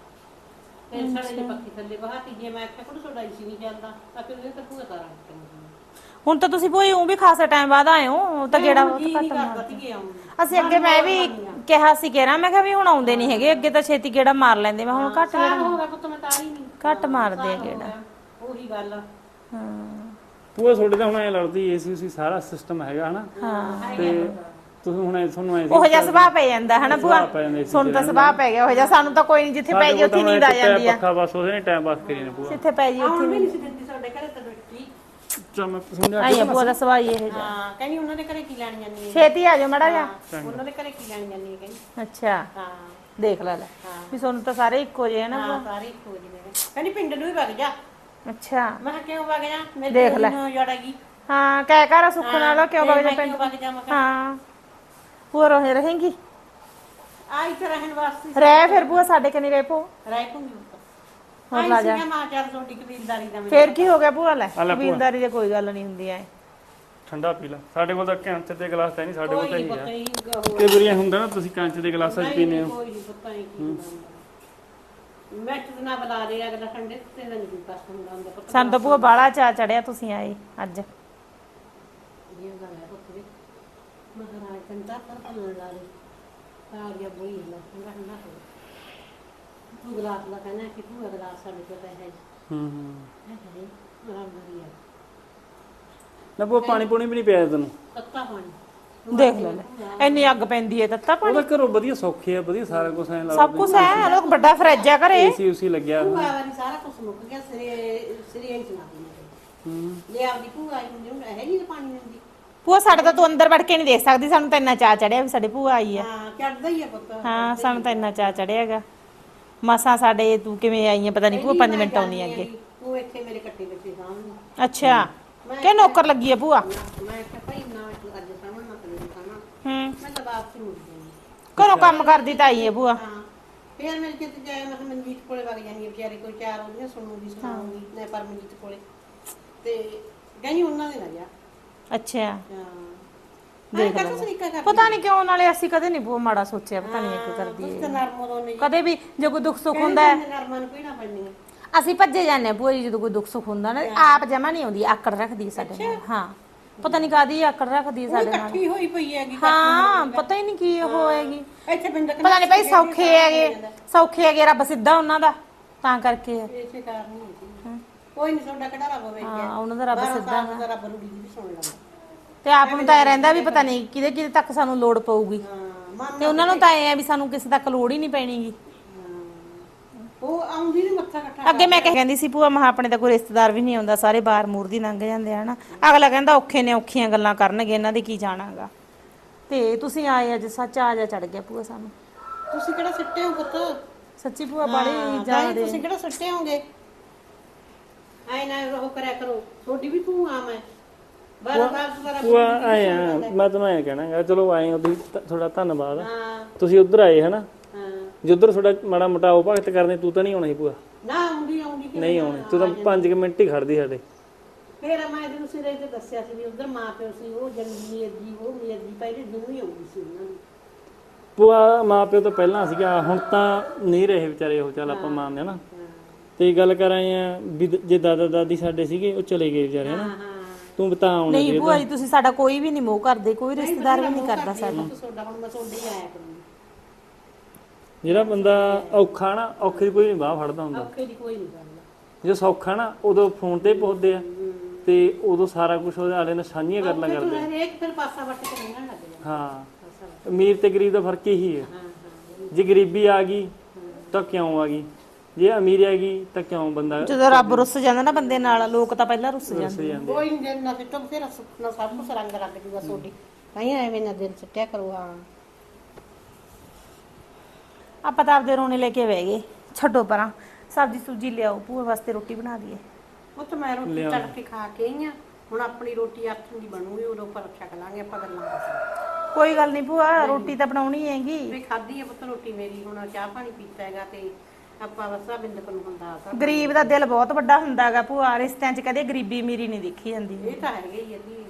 ਤੇ ਸਾਡੇ ਨੇ ਪੱਖੀ ਥੱਲੇ ਬਹਾਤੀ ਜੇ ਮੈਂ ਆਖਿਆ ਕੁੜ ਤੁਹਾਡਾ ਸੀ ਨਹੀਂ ਚੱਲਦਾ ਤਾਂ ਫਿਰ ਉਹਨੇ ਤਾਂ ਪੂਰਾ ਤਾਰਾ ਕੀਤਾ ਹੁਣ ਤਾਂ ਤੁਸੀਂ ਭੂਆ ਉਹ ਵੀ ਖਾਸਾ ਟਾਈਮ ਬਾਅਦ ਆਏ ਹੋ ਤਾਂ ਗੇੜਾ ਬਹੁਤ ਘੱਟ ਮਾਰਦੇ ਸੀ ਗਿਆ ਅਸੀਂ ਅੱਗੇ ਮੈਂ ਵੀ ਕਿਹਾ ਸੀ ਕਿਹਾ ਮੈਂ ਕਿਹਾ ਵੀ ਹੁਣ ਆਉਂਦੇ ਨਹੀਂ ਹੈਗੇ ਅੱਗੇ ਤਾਂ ਛੇਤੀ ਗੇੜਾ ਮਾਰ ਲੈਂਦੇ ਮੈਂ ਹੁਣ ਘੱਟ ਸਾਲ ਹੋ ਗਿਆ ਪੁੱਤ ਮੈਂ ਤਾਰੀ ਨਹੀਂ। ਘੱਟ ਮਾਰਦੇ ਆ ਹੋ ਗਿਆ, ਉਹੀ ਗੱਲ ਆ। ਹਾਂ। ਪੂਆ ਤੁਹਾਡੇ ਤਾਂ ਹੁਣ ਐ ਲੜਦੀ ਏਸੀ ਉਸੀ ਸਾਰਾ ਸਿਸਟਮ ਹੈਗਾ ਹਨਾ? ਹਾਂ। ਤੇ ਤੁਸੀਂ ਹੁਣ ਐ ਤੁਹਾਨੂੰ ਐ ਉਹ ਜਿਹਾ ਸੁਭਾਅ ਪੈ ਜਾਂਦਾ ਹਨਾ ਭੂਆ? ਸੁਭਾਅ ਪੈ ਜਾਂਦਾ ਤਾਂ ਸੁਭਾਅ ਪੈ ਗਿਆ ਉਹ ਜਿਹਾ ਸਾਨੂੰ ਤਾਂ ਕੋਈ ਨਹੀਂ ਜਿੱਥੇ ਪੈ ਜੀ ਉੱਥੇ ਨੀਂਦ ਆ ਜਾਂਦੀ ਆ। ਪੱਖਾ ਬਸ ਉਹਦੇ ਨੇ ਟਾਈਮ ਪਾਸ ਕਰੀ ਨੇ ਪੂਆ ਜਿੱਥੇ ਪੈ ਜੀ ਉੱਥੇ ਹੁਣ ਵੀ ਨਹੀਂ ਸੀ ਦਿੰਦੀ ਸਾਡੇ ਘਰੇ ਤਾਂ ਰੋਟੀ ਚਾ ਮੈਂ ਸਮਝਾ ਆਈ ਆ ਭੂਆ ਦਾ ਸੁਭਾਅ ਹੀ ਇਹ ਜਿਹਾ। ਹਾਂ ਕਹਿੰਦੀ ਉਹਨਾਂ ਦੇ ਘਰੇ ਕੀ ਲੈਣ ਜਾਂਦੀ ਹੈ? ਛੇਤੀ ਆ ਜਾਓ ਮੜਾ ਜਾ ਉਹਨਾਂ ਦੇ ਘਰੇ ਕੀ ਲੈਣ ਜਾਂਦੀ ਹੈ ਕਹਿੰਦੀ? ਅੱਛਾ ਹਾਂ। ਦੇਖ ਲੈ ਲੈ। ਵੀ ਸਾਨੂੰ ਤਾਂ ਸਾਰੇ ਇੱਕੋ ਜਿਹੇ ਆ ਨਾ ਹਾਂ ਸਾਰੇ ਖੋਜ ਨੇ। ਕਹਿੰਦੀ ਪਿੰਡ ਨੂੰ ਹੀ ਵਗ ਜਾ। ਅੱਛਾ। ਮੈਂ ਕਿਹਾ ਕਿਉਂ ਵਗ ਜਾ? ਮੇਰੇ ਦੇਖ ਲੈ। ਨੂੰ ਜੜੇਗੀ ਹਾਂ ਕਹਿ ਕਰ ਸੁੱਖ ਨਾਲ ਕਿਉਂ ਬਗ ਜਾ ਮੈਂ ਪਿੰਡ ਕਿਉਂ ਵਗ ਜਾ? ਮੈਂ ਕਿਹਾ ਹਾਂ। ਭੂਆ ਰਹੇ ਰਹੇਂਗੀ? ਆਈ ਤੇ ਰਹਿਣ ਵਾਸਤੇ ਰਹਿ ਫਿਰ ਭੂਆ ਸਾਡੇ ਕਨੀ ਰਹਿ ਪੋ ਰਾਇ ਪੁੰਗੀ ਹੋਰ ਲਾ ਜਾ। ਮਾਂ ਚਾਰ ਛੋਟੀ ਕਬੀਲਦਾਰੀ ਦਾ ਫੇਰ ਕੀ ਹੋ ਗਿਆ ਭੂਆ ਲੈ ਆ ਲੈ ਭੂਆ। ਕਬੀਲਦਾਰੀ ਦੀ ਕੋਈ ਗੱਲ ਨਹੀਂ ਹੁੰਦੀ ਐ। ਠੰਡਾ ਪੀ ਲਾ। ਸਾਡੇ ਕੋਲ ਤਾਂ ਕੈਂਚ ਦੇ ਗਲਾਸ ਤਾਂ ਨਹੀਂ ਸਾਡੇ ਕੋਲ ਤਾਂ ਪਤਾ ਆ ਕਈ ਵਾਰੀ ਐਂ ਹੁੰਦਾ ਨਾ ਤੁਸੀਂ ਕੰਚ ਦੇ ਗਲਾਸਾਂ 'ਚ ਪੀਨੇ ਹੋ। ਕੋਈ ਨਹੀਂ ਪਤਾ ਹੀ ਕੀ ਹੁੰਦਾ। ਮੈਂ ਤੇ ਨਾ ਬੁਲਾ ਰਿਹਾ ਅਗਲਾ ਠੰਡੇ ਤੇ ਨਹੀਂ ਕੋਈ ਕਸ ਹੁੰਦਾ ਹੁੰਦਾ ਪਤਾ ਸਾਨੂੰ ਤਾਂ ਭੂਆ ਬਾਲਾ ਚਾ ਚੜਿਆ ਤੁਸੀਂ ਆਏ ਅੱਜ। ਇਹ ਗੱਲ ਹੈ। ਪੁੱਤ ਵੀ ਮਹਾਰਾਜ ਕੰਤਾ ਪਰ ਪਲਣ ਲਾ ਲਈ ਆ ਗਿਆ ਬੋਈ ਨਾ ਠੰਡਾ ਠੰਡਾ ਹੋ ਤੂੰ ਗਲਾਸ ਦਾ ਕਹਿੰਦਾ ਕਿ ਤੂੰ ਗਲਾਸ ਸਾਡੇ ਕੋਲ ਤਾਂ ਹੈ ਹੂੰ ਹੂੰ ਹੈ ਹੈ ਆਰਾਮ ਕਰੀਆ ਨਾ ਪੂਆ ਪਾਣੀ ਪੂਣੀ ਵੀ ਨਹੀਂ ਪਿਆ ਤੈਨੂੰ ਤੱਤਾ ਪਾਣੀ ਦੇਖ ਲੈ ਲੈ ਇੰਨੀ ਅੱਗ ਪੈਂਦੀ ਐ ਤੱਤਾ ਪਾਣੀ ਉਹਦਾ ਘਰੋਂ ਵਧੀਆ ਸੌਖੇ ਆ ਵਧੀਆ ਸਾਰਾ ਕੁਝ ਐਂ ਲੱਗਦਾ ਸਭ ਕੁਝ ਹੈ ਲੋਕ ਵੱਡਾ ਫਰਿੱਜ ਆ ਘਰੇ ਏਸੀ ਉਸੀ ਲੱਗਿਆ ਭੂਆ ਵਾਲੀ ਸਾਰਾ ਕੁਝ ਮੁੱਕ ਗਿਆ ਸਿਰੇ ਸਿਰੇ ਹੀ ਚਲਾ ਦਿੰਦੇ ਹੂੰ ਲੈ ਆਪਦੀ ਭੂਆ ਆਈ ਹੁੰਦੀ ਉਹਨੂੰ ਹੈ ਨਹੀਂ ਪਾਣੀ ਦਿੰਦੀ ਭੂਆ ਸਾਡੇ ਤਾਂ ਤੂੰ ਅੰਦਰ ਵੜ ਕੇ ਨਹੀਂ ਦੇਖ ਸਕਦੀ ਸਾਨੂੰ ਤਾਂ ਇੰਨਾ ਚਾ ਚੜਿਆ ਵੀ ਸਾਡੇ ਭੂਆ ਆਈ ਆ। ਹਾਂ ਚੜਦਾ ਹੀ ਆ ਪੁੱਤ ਹਾਂ ਸਾਨੂੰ ਤਾਂ ਇੰਨਾ ਚਾ ਚੜਿਆਗਾ ਮਸਾਂ ਸਾਡੇ ਤੂੰ ਕਿਵੇਂ ਆਈ ਆ ਪਤਾ ਨਹੀਂ ਭੂਆ 5 ਮਿੰਟ ਆਉਣੀ ਅੱਗੇ ਤੂੰ ਇੱਥੇ ਮੇਰੇ ਕੱਟੇ ਬੱਚੇ ਸਾਹਮਣੇ ਅੱਛਾ ਕਿ ਨੌਕਰ ਲੱਗੀ ਆ ਭੂਆ? ਮੈਂ ਕਿਹਾ ਭਾਈ ਨਾ ਅੱਜ ਸਾਹਮਣੇ ਨਾ ਕਰੇ ਸਾਹਮਣੇ ਹੂੰ। ਮੈਂ ਤਾਂ ਵਾਪਸ ਹੀ ਮੁੜ ਜਾਣੀ ਘਰੋਂ ਕੰਮ ਕਰਦੀ ਤਾਂ ਆਈ ਆ ਭੂਆ। ਹਾਂ। ਫੇਰ ਮੇਰੇ ਕਿਤੇ ਜਾਏ ਮੈਂ ਕਿਹਾ ਮਨਜੀਤ ਕੋਲੇ ਵਗ ਜਾਣੀ ਵਿਚਾਰੇ ਕੋਈ ਚਾਰ ਉਹਦੀਆਂ ਸੁਣੂਗੀ ਸੁਣਾਉਂਗੀ ਮੈਂ ਪਰਮਜੀਤ ਕੋਲੇ। ਤੇ ਕਹਿੰਦੀ ਉਹਨਾਂ ਦੇ ਨਾ ਜਾ। ਅੱਛਾ। ਹਾਂ। ਪਤਾ ਨਹੀਂ ਕਿਉਂ ਨਾਲੇ ਅਸੀਂ ਕਦੇ ਨਹੀਂ ਭੂਆ ਮਾੜਾ ਸੋਚਿਆ ਪਤਾ ਨਹੀਂ ਇਹ ਕਰਦੀ ਨਹੀਂ। ਕਦੇ ਵੀ ਜੇ ਕੋਈ ਦੁੱਖ ਸੁੱਖ ਹੁੰਦਾ ਹੈ, ਨਰਮਾਂ ਨੂੰ ਪੀਣਾ ਪੈਣੀ ਅਸੀਂ ਭੱਜੇ ਜਾਂਦੇ ਭੂਆ ਜੀ ਜਦੋਂ ਕੋਈ ਦੁੱਖ ਸੁੱਖ ਹੁੰਦਾ ਨਾ ਆਪ ਜਮਾ ਨਹੀਂ ਆਉਂਦੀ ਆਕੜ ਰੱਖਦੀ ਸਾਡੇ ਨਾਲ। ਹਾਂ। ਪਤਾ ਨਹੀਂ ਕਾਦੀ ਆਕੜ ਰੱਖਦੀ ਸਾਡੇ ਨਾਲ। ਇਕੱਠੀ ਹੋਈ ਪਈ ਹੈਗੀ ਹਾਂ ਪਤਾ ਹੀ ਨਹੀਂ ਕੀ ਉਹ ਹੋਏਗੀ। ਇੱਥੇ ਪਿੰਡ ਪਤਾ ਨਹੀਂ ਭਾਈ ਸੌਖੇ ਹੈਗੇ ਸੌਖੇ ਹੈਗੇ ਰੱਬ ਸਿੱਧਾ ਉਹਨਾਂ ਦਾ ਤਾਂ ਕਰਕੇ। ਹੈ। ਇਸੇ ਕਾਰਨ ਹੀ ਕੋਈ ਨਹੀਂ ਤੁਹਾਡਾ ਕਿਹੜਾ ਰੱਬ ਵੇਖ ਹਾਂ ਉਹਨਾਂ ਦਾ ਰੱਬ ਸਿੱਧਾ ਦਾ ਰੱਬ ਰੂੜੀ ਦੀ ਵੀ ਸੁਣ ਲੈਂਦਾ ਤੇ ਆਪ ਨੂੰ ਤਾਂ ਇਹ ਰਹਿੰਦਾ ਵੀ ਪਤਾ ਨਹੀਂ ਕਿਹਦੇ ਕਿਹਦੇ ਤੱਕ ਸਾਨੂੰ ਲੋੜ ਪਊਗੀ। ਤੇ ਉਹਨਾਂ ਨੂੰ ਤਾਂ ਐ ਆ ਵੀ ਸਾਨੂੰ ਕਿਸੇ ਤੱਕ ਲੋੜ ਹੀ ਨਹੀਂ ਪੈਣੀਗੀ। ਉਹ ਆਉਂਦੀ ਨੀ ਮੱਥਾ ਇਕੱਠਾ ਅੱਗੇ ਮੈਂ ਕਹਿੰਦੀ ਸੀ ਭੂਆ ਮਹਾ ਆਪਣੇ ਤਾਂ ਕੋਈ ਰਿਸ਼ਤੇਦਾਰ ਵੀ ਨਹੀਂ ਆਉਂਦਾ ਸਾਰੇ ਬਾਹਰ ਮੂਰ ਦੀ ਲੰਘ ਜਾਂਦੇ ਹਨਾ। ਅਗਲਾ ਕਹਿੰਦਾ ਔਖੇ ਨੇ ਔਖੀਆਂ ਗੱਲਾਂ ਕਰਨਗੇ ਇਹਨਾਂ ਦੇ ਕੀ ਜਾਣਾਗਾ। ਤੇ ਤੁਸੀਂ ਆਏ ਅੱਜ ਸੱਚ ਆ ਜਾ ਚੜ ਗਿਆ ਭੂਆ ਸਾਨੂੰ। ਤੁਸੀਂ ਕਿਹੜਾ ਸਿੱਟੇ ਹੋ ਪੁੱਤ? ਸੱਚੀ ਭੂਆ ਬੜੀ ਹਾਂ, ਜਾ ਤਾਈ ਤੁਸੀਂ ਕਿਹੜਾ ਸਿੱਟੇ ਹੋਗੇ? ਆਏ ਨਾ ਉਹ ਕਰਿਆ ਕਰੋ। ਤੁਹਾਡੀ ਵੀ ਤੂੰ ਆ ਮੈਂ ਬਾਰ ਬਾਰ ਦੁਬਾਰਾ ਪੂਆ ਆਏ ਆ ਮੈਂ ਤੁਹਾਨੂੰ ਐਂ ਕਹਿਣਾਗਾ ਚਲੋ ਆਏ ਧੰਨਵਾਦ ਹਾਂ। ਤੁਸੀਂ ਉਧਰ ਆਏ ਹਨਾ? ਹਾਂ। ਜਿੱਧਰ ਤੁਹਾਡਾ ਮਾੜਾ ਮੋਟਾ ਉਹ ਭਗਤ ਕਰਦੇ ਤੂੰ ਤਾਂ ਨਹੀਂ ਆਉਣਾ ਸੀ ਭੂਆ? ਨਾ ਆਉਂਦੀ ਆਉਂਦੀ ਕਿਵੇਂ ਨਹੀਂ ਆਉਣੀ। ਤੂੰ ਤਾਂ 5 ਮਿੰਟ ਹੀ ਖੜਦੀ ਸਾਡੇ। ਫੇਰ ਮੈਂ ਇਹਨੂੰ ਸਿਰੇ ਤੇ ਦੱਸਿਆ ਸੀ ਵੀ ਉਧਰ ਮਾਂ ਪਿਓ ਸੀ ਉਹ ਜੰਗੀ ਅੱਜੀ ਉਹ ਮੇਰੀ ਅੱਜੀ ਪਹਿਲੇ ਦੋਨੋਂ ਹੀ ਆਉਂਦੀ ਸੀ ਉਹਨਾਂ ਭੂਆ ਮਾਂ ਪਿਓ ਤੋਂ ਪਹਿਲਾਂ ਸੀਗਾ ਹੁਣ ਤਾਂ ਨਹੀਂ ਰਹੇ ਵਿਚਾਰੇ ਉਹ ਚੱਲ ਆਪਾਂ ਮੰਨਦੇ ਹਾਂ ਨਾ ਤੇ ਗੱਲ ਕਰ ਆਏ ਆ ਵੀ ਦ- ਜੇ ਦਾਦਾ ਦਾਦੀ ਸਾਡੇ ਸੀਗੇ ਉਹ ਚਲੇ ਗਏ ਵਿਚਾਰੇ ਹਨਾ? ਹਾਂ ਤੂੰ ਬਤਾ ਆਉਣੇ ਨਹੀਂ ਭੂਆ ਜੀ ਤੁਸੀਂ ਸਾਡਾ ਕੋਈ ਵੀ ਨਹੀਂ ਮੋਹ ਕਰਦੇ ਕੋਈ ਰਿਸ਼ਤੇਦਾਰ ਵੀ ਨਹੀਂ ਕਰਦਾ ਸਾਡਾ। ਪੁੱਤ ਤੁਹਾਡਾ ਹੁਣ ਮੈਂ ਤੁਹਾਡੇ ਹੀ ਆਇਆ ਕਰੂੰਗੀ। ਜਿਹੜਾ ਬੰਦਾ ਔਖਾ ਨਾ ਔਖੇ ਦੀ ਕੋਈ ਨਹੀਂ ਬਾਹ ਫੜਦਾ ਹੁੰਦਾ। ਔਖੇ ਦੀ ਕੋਈ ਨਹੀਂ ਗੱਲ ਜੇ ਸੌਖਾ ਨਾ ਉਦੋਂ ਫੋਨ ਤੇ ਪੁੱਛਦੇ ਆ ਤੇ ਉਦੋਂ ਸਾਰਾ ਕੁਝ ਉਹਦੇ ਆਲੇ ਨਾਲ ਸਾਂਝੀਆਂ ਗੱਲਾਂ ਫਿਰ ਕਰਦੇ ਤੂੰ ਹਰੇਕ ਫਿਰ ਪਾਸਾ ਵੱਟ ਕੇ ਰਹਿਣ ਲੱਗ ਜਾ ਹਾਂ ਅਮੀਰ ਤੇ ਗਰੀਬ ਦਾ ਫ਼ਰਕ ਇਹੀ ਹੈ। ਹਾਂ ਹਾਂ ਜੇ ਗਰੀਬੀ ਆ ਗਈ ਤਾਂ ਕਿਉਂ ਆ ਗਈ? ਜੇ ਅਮੀਰ ਆ ਗਈ ਤਾਂ ਕਿਉਂ ਬੰਦਾ ਜਦੋਂ ਰੱਬ ਰੁੱਸ ਜਾਂਦਾ ਨਾ ਬੰਦੇ ਨਾਲ ਲੋਕ ਤਾਂ ਪਹਿਲਾਂ ਰੁੱਸ ਜਾਂਦੇ ਰੁੱਸ ਜਾਂਦੇ ਕੋਈ ਨਹੀਂ ਦਿਨ ਨਾ ਸਿੱਟੋ ਬਥੇਰਾ ਸੁਪਨਾ ਸਭ ਕੁਝ ਰੰਗ ਲੱਗ ਜੂਗਾ ਤੁਹਾਡੀ। ਨਹੀਂ ਐਵੇਂ ਨਾ ਦਿਲ ਸਿੱਟਿਆ ਕਰੋ ਹਾਂ। ਆਪਾਂ ਤਾਂ ਆਪਦੇ ਰੋਣੇ ਲੈ ਕੇ ਬਹਿ ਗਏ। ਛੱਡੋ ਪਰਾਂ। ਸਬਜ਼ੀ ਸੁਬਜੀ ਲਿਆਓ ਭੂਆ ਵਾਸਤੇ ਰੋਟੀ ਬਣਾ ਦਈਏ। ਉਹ ਤਾਂ ਮੈਂ ਰੋਟੀ ਤੜਕੇ ਖਾ ਕੇ ਆਈ ਆ। ਹੁਣ ਆਪਣੀ ਰੋਟੀ ਆਥਣ ਦੀ ਬਣੂਗੀ ਉਦੋਂ ਪਰ ਛਕ ਲਾਂਗੇ ਆਪਾਂ ਗੱਲਾਂ ਕਰਾਂਗੇ ਕੋਈ ਗੱਲ ਨਹੀਂ ਭੂਆ ਰੋਟੀ ਤਾਂ ਬਣਾਉਣੀ ਹੈਗੀ। ਵੀ ਖਾਧੀ ਹੈ ਪੁੱਤ ਰੋਟੀ ਮੇਰੀ ਹੁਣ ਚਾਹ ਪਾਣੀ ਪੀਤਾ ਹੈਗਾ ਤੇ ਆਪਾਂ ਵਸਾ ਹੁੰਦਾ ਗਰੀਬ ਦਾ ਦਿਲ ਬਹੁਤ ਵੱਡਾ ਹੁੰਦਾ ਹੈਗਾ ਭੂਆ ਰਿਸ਼ਤਿਆਂ 'ਚ ਕਦੇ ਗਰੀਬੀ ਅਮੀਰੀ ਨਹੀਂ ਦੇਖੀ ਜਾਂਦੀ। ਇਹ ਤਾਂ ਹੈਗਾ ਹੀ ਜੀ।